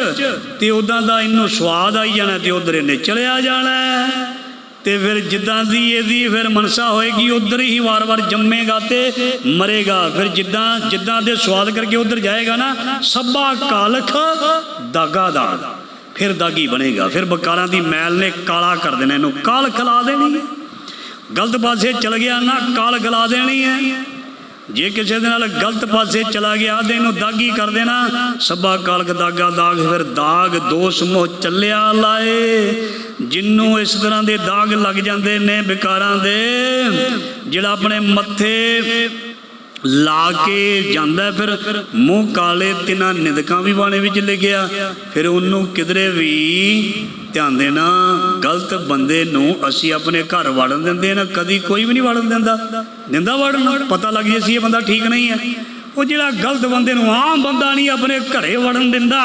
ਤੇ ਉਦਾਂ ਦਾ ਇਹਨੂੰ ਸਵਾਦ ਆਈ ਜਾਣਾ ਤੇ ਉਧਰ ਇਹਨੇ ਚਲਿਆ ਜਾਣਾ। ਤੇ ਫਿਰ ਜਿੱਦਾਂ ਦੀ ਇਹਦੀ ਫਿਰ ਮਨਸਾ ਹੋਏਗੀ, ਉਧਰ ਹੀ ਵਾਰ-ਵਾਰ ਜੰਮੇਗਾ ਤੇ ਮਰੇਗਾ। ਫਿਰ ਜਿੱਦਾਂ ਜਿੱਦਾਂ ਦੇ ਸਵਾਦ ਕਰਕੇ ਉਧਰ ਜਾਏਗਾ ਨਾ, ਸੱਬਾ ਕਾਲਖ ਦਾਗਾ ਦਾ। ਫਿਰ ਦਾਗੀ ਬਣੇਗਾ। ਫਿਰ ਬਕਾਰਾਂ ਦੀ ਮੈਲ ਨੇ ਕਾਲਾ ਕਰ ਦੇਣਾ, ਇਹਨੂੰ ਕਾਲ ਲਾ ਦੇਣੀ। ਗਲਤ ਪਾਸੇ ਚਲ ਗਿਆ, ਨਾ ਕਾਲ ਗਲਾ ਦੇਣੀ ਹੈ। ਜੇ ਕਿਸੇ ਦੇ ਨਾਲ ਗਲਤ ਪਾਸੇ ਚਲਾ ਗਿਆ, ਤੇ ਇਹਨੂੰ ਦਾਗੀ ਕਰ ਦੇਣਾ। ਸੱਬਾ ਕਾਲਕ ਦਾਗਾ ਦਾਗ, ਫਿਰ ਦਾਗ ਦੋਸ਼ ਮੋਹ ਚੱਲਿਆ ਲਾਏ। ਜਿੰਨੂੰ ਇਸ ਤਰ੍ਹਾਂ ਦੇ ਦਾਗ ਲੱਗ ਜਾਂਦੇ ਨੇ ਵਿਕਾਰਾਂ ਦੇ, ਜਿਹੜਾ ਆਪਣੇ ਮੱਥੇ ਲਾ ਕੇ ਜਾਂਦਾ ਫਿਰ ਮੂੰਹ ਕਾਲੇ ਤਿੰਨਾਂ ਨਿੰਦਕਾਂ ਵੀ ਬਾਣੇ ਵਿੱਚ ਲਿਖਿਆ। ਫਿਰ ਉਹਨੂੰ ਕਿਧਰੇ ਵੀ ਧਿਆਨ ਦੇਣਾ, ਗਲਤ ਬੰਦੇ ਨੂੰ ਅਸੀਂ ਆਪਣੇ ਘਰ ਵੜਨ ਦਿੰਦੇ ਨਾ, ਕਦੀ ਕੋਈ ਵੀ ਨਹੀਂ ਵੜਨ ਦਿੰਦਾ। ਦਿੰਦਾ ਵੜਨ ਪਤਾ ਲੱਗ ਜੇ ਸੀ ਇਹ ਬੰਦਾ ਠੀਕ ਨਹੀਂ ਹੈ। ਉਹ ਜਿਹੜਾ ਗਲਤ ਬੰਦੇ ਨੂੰ ਆਮ ਬੰਦਾ ਨਹੀਂ ਆਪਣੇ ਘਰੇ ਵੜਨ ਦਿੰਦਾ,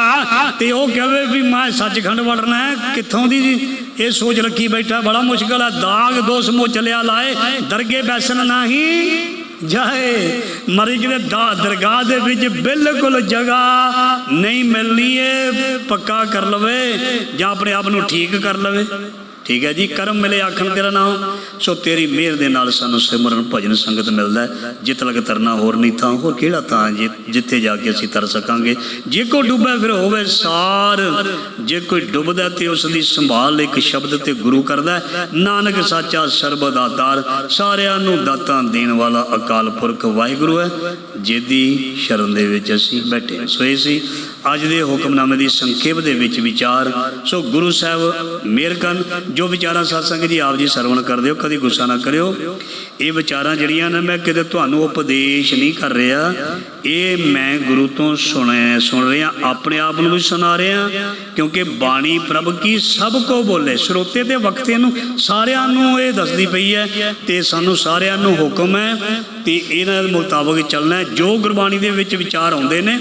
ਤੇ ਉਹ ਕਹੇ ਵੀ ਮੈਂ ਸੱਚਖੰਡ ਵੜਨਾ ਹੈ, ਕਿੱਥੋਂ ਦੀ ਇਹ ਸੋਚ ਰੱਖੀ ਬੈਠਾ, ਬੜਾ ਮੁਸ਼ਕਲ ਆ। ਦਾਗ ਦੋਸ ਚਲਿਆ ਲਾਏ, ਦਰਗੇ ਬੈਸਨ ਨਹੀਂ। ਜਾਏ। ਮਰੀ ਕਿਤੇ ਦਾ ਦਰਗਾਹ ਦੇ ਵਿੱਚ ਬਿਲਕੁਲ ਜਗ੍ਹਾ ਨਹੀਂ ਮਿਲਣੀ ਏ। ਪੱਕਾ ਕਰ ਲਵੇ ਜਾਂ ਆਪਣੇ ਆਪ ਨੂੰ ਠੀਕ ਕਰ ਲਵੇ। ਠੀਕ ਹੈ ਜੀ, ਕਰਮ ਮਿਲੇ ਆਖਣ ਤੇਰਾ ਨਾਮ। ਸੋ ਤੇਰੀ ਮਿਹਰ ਦੇ ਨਾਲ ਸਾਨੂੰ ਸਿਮਰਨ ਭਜਨ ਸੰਗਤ ਮਿਲਦਾ ਹੈ। ਜਿਤ ਲਗ ਤਰਨਾ ਹੋਰ ਨਹੀਂ ਥਾਂ ਹੋਰ ਕਿਹੜਾ ਥਾਂ ਜਿ- ਜਿੱਥੇ ਜਾ ਕੇ ਅਸੀਂ ਤਰ ਸਕਾਂਗੇ। ਜੇ ਕੋਈ ਡੁੱਬੇ ਫਿਰ ਹੋਵੇ ਸਾਰ। ਜੇ ਕੋਈ ਡੁੱਬਦਾ ਤੇ ਉਸ ਦੀ ਸੰਭਾਲ ਇੱਕ ਸ਼ਬਦ ਤੇ ਗੁਰੂ ਕਰਦਾ ਨਾਨਕ ਸਾਚਾ ਸਰਬਦ ਦਾਤਾਰ ਸਾਰਿਆਂ ਨੂੰ ਦਾਤਾਂ ਦੇਣ ਵਾਲਾ ਅਕਾਲ ਪੁਰਖ ਵਾਹਿਗੁਰੂ ਹੈ। ਜਿਹਦੀ ਸ਼ਰਨ ਦੇ ਵਿੱਚ ਅਸੀਂ ਬੈਠੇ ਹਾਂ। ਸੋ ਇਹ ਸੀ ਅੱਜ ਦੇ ਹੁਕਮਨਾਮੇ ਦੀ ਸੰਖੇਪ ਦੇ ਵਿੱਚ ਵਿਚਾਰ। ਸੋ ਗੁਰੂ ਸਾਹਿਬ ਮਿਹਰ ਕਰਨ ਜੋ ਵਿਚਾਰਾਂ ਸਤਸੰਗ ਜੀ ਆਪ ਜੀ ਸਰਵਣ ਕਰਦੇ ਹੋ ਕਦੇ ਕਦੀ ਗੁੱਸਾ ਨਾ ਕਰਿਓ। ਇਹ ਵਿਚਾਰਾਂ ਜਿਹੜੀਆਂ ਨੇ, ਮੈਂ ਕਿਤੇ ਤੁਹਾਨੂੰ ਉਪਦੇਸ਼ ਨਹੀਂ ਕਰ ਰਿਹਾ। ਇਹ ਮੈਂ ਗੁਰੂ ਤੋਂ ਸੁਣਿਆ, ਸੁਣ ਰਿਹਾ, ਆਪਣੇ ਆਪ ਨੂੰ ਵੀ ਸੁਣਾ ਰਿਹਾ, ਕਿਉਂਕਿ ਬਾਣੀ ਪ੍ਰਭ ਕੀ ਸਭ ਕੋ ਬੋਲੇ। ਸਰੋਤੇ ਤੇ ਵਕਤੇ ਨੂੰ ਸਾਰਿਆਂ ਨੂੰ ਇਹ ਦੱਸਦੀ ਪਈ ਹੈ ਤੇ ਸਾਨੂੰ ਸਾਰਿਆਂ ਨੂੰ ਹੁਕਮ ਹੈ ਤੇ ਇਹਨਾਂ ਦੇ ਮੁਤਾਬਕ ਚੱਲਣਾ ਜੋ ਗੁਰਬਾਣੀ ਦੇ ਵਿੱਚ ਵਿਚਾਰ ਆਉਂਦੇ ਨੇ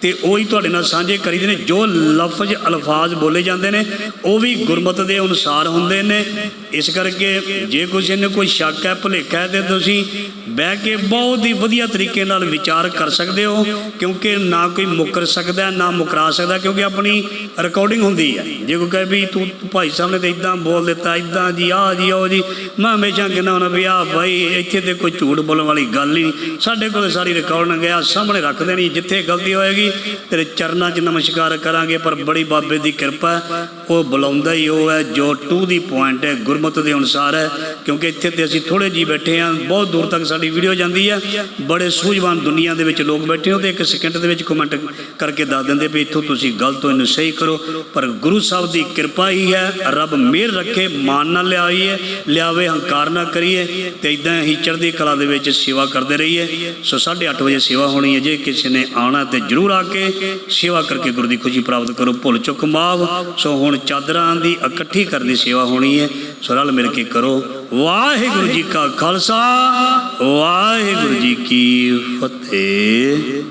ਤੇ ਉਹੀ ਤੁਹਾਡੇ ਨਾਲ ਸਾਂਝੇ ਕਰੀਦੇ ਨੇ। ਜੋ ਲਫ਼ਜ਼, ਅਲਫਾਜ਼ ਬੋਲੇ ਜਾਂਦੇ ਨੇ, ਉਹ ਵੀ ਗੁਰਮਤ ਦੇ ਅਨੁਸਾਰ ਹੁੰਦੇ ਨੇ। ਇਸ ਕਰਕੇ ਜੇ ਕਿਸੇ ਨੇ ਕੋਈ ਸ਼ੱਕ ਹੈ, ਭੁਲੇਖਾ ਹੈ, ਤੇ ਤੁਸੀਂ ਬਹਿ ਕੇ ਬਹੁਤ ਹੀ ਵਧੀਆ ਤਰੀਕੇ ਨਾਲ ਵਿਚਾਰ ਕਰ ਸਕਦੇ ਹੋ, ਕਿਉਂਕਿ ਨਾ ਕੋਈ ਮੁਕਰ ਸਕਦਾ, ਨਾ ਮੁਕਰਾ ਸਕਦਾ, ਕਿਉਂਕਿ ਆਪਣੀ ਰਿਕਾਰਡਿੰਗ ਹੁੰਦੀ ਹੈ। ਜੇ ਕੋਈ ਕਹੇ ਵੀ ਤੂੰ ਭਾਈ ਸਾਹਿਬ ਨੇ ਤੇ ਇਦਾਂ ਬੋਲ ਦਿੱਤਾ ਇਦਾਂ ਜੀ, ਆਹ ਜੀ, ਉਹ ਜੀ, ਮੈਂ ਹਮੇਸ਼ਾ ਕਹਿੰਦਾ ਹੁੰਦਾ ਵੀ, ਆਹ ਭਾਈ ਇੱਥੇ ਤੇ ਕੋਈ ਝੂਠ ਬੋਲਣ ਵਾਲੀ ਗੱਲ ਹੀ ਨਹੀਂ। ਸਾਡੇ ਕੋਲ ਸਾਰੀ ਰਿਕਾਰਡਿੰਗ ਹੈ ਸਾਹਮਣੇ ਰੱਖ ਦੇਣੀ, ਜਿੱਥੇ ਗਲਤੀ ਹੋਏਗੀ, ਤੇਰੇ ਚਰਨਾਂ 'ਚ ਨਮਸਕਾਰ ਕਰਾਂਗੇ, ਪਰ ਬੜੀ ਬਾਬੇ ਦੀ ਕਿਰਪਾ ਉਹ ਬੁਲਾਉਂਦਾ ਹੀ ਉਹ ਹੈ, ਜੋ ਟੂ ਦੀ ਪੁਆਇੰਟ ਹੈ, ਗੁਰਮਤ ਦੇ ਅਨੁਸਾਰ ਹੈ, ਕਿਉਂਕਿ ਇੱਥੇ ਤੇ ਅਸੀਂ ਥੋੜੇ ਜੀ ਬੈਠੇ ਹਾਂ, ਬਹੁਤ ਦੂਰ ਤੱਕ ਸਾਡੀ ਵੀਡੀਓ ਜਾਂਦੀ ਹੈ, ਬੜੇ ਸੂਝਵਾਨ ਦੁਨੀਆ ਦੇ ਵਿੱਚ ਲੋਕ ਬੈਠੇ ਹੋ ਤੇ ਇੱਕ ਸਕਿੰਟ ਦੇ ਵਿੱਚ ਕਮੈਂਟ ਕਰਕੇ ਦੱਸ ਦਿੰਦੇ ਵੀ ਇੱਥੋਂ ਤੁਸੀਂ ਗਲਤ ਹੋ ਇਹਨੂੰ ਸਹੀ ਕਰੋ, ਪਰ ਗੁਰੂ ਸਾਹਿਬ ਦੀ ਕਿਰਪਾ ਹੀ ਹੈ, ਰੱਬ ਮਿਹਰ ਰੱਖੇ ਮਾਨ ਨਾ ਲਿਆਈਏ ਲਿਆਵੇ, ਹੰਕਾਰ ਨਾ ਕਰੀਏ, ਤੇ ਇਦਾਂ ਹੀ ਚੜ੍ਹਦੀ ਕਲਾ ਦੇ ਵਿੱਚ ਸੇਵਾ ਕਰਦੇ ਰਹੀਏ। ਸੋ 8:30 ਵਜੇ ਸੇਵਾ ਹੋਣੀ ਹੈ, ਜੇ ਕਿਸੇ ਨੇ ਆਣਾ ਤੇ ਜਰੂਰ ਆ ਕੇ ਸੇਵਾ ਕਰਕੇ ਗੁਰੂ ਦੀ ਖੁਸ਼ੀ ਪ੍ਰਾਪਤ ਕਰੋ, ਭੁੱਲ ਚੁੱਕ ਮਾਵ ਸੋ ਹੁਣ ਚਾਦਰਾਂ ਦੀ ਇਕੱਠੀ ਕਰਨ ਦੀ ਸੇਵਾ ਹੋਣੀ ਹੈ। ਸੋ ਰਲ ਮਿਲ ਕੇ ਕਰੋ। ਵਾਹਿਗੁਰੂ ਜੀ ਕਾ ਖਾਲਸਾ, ਵਾਹਿਗੁਰੂ ਜੀ ਕੀ ਫਤਿਹ।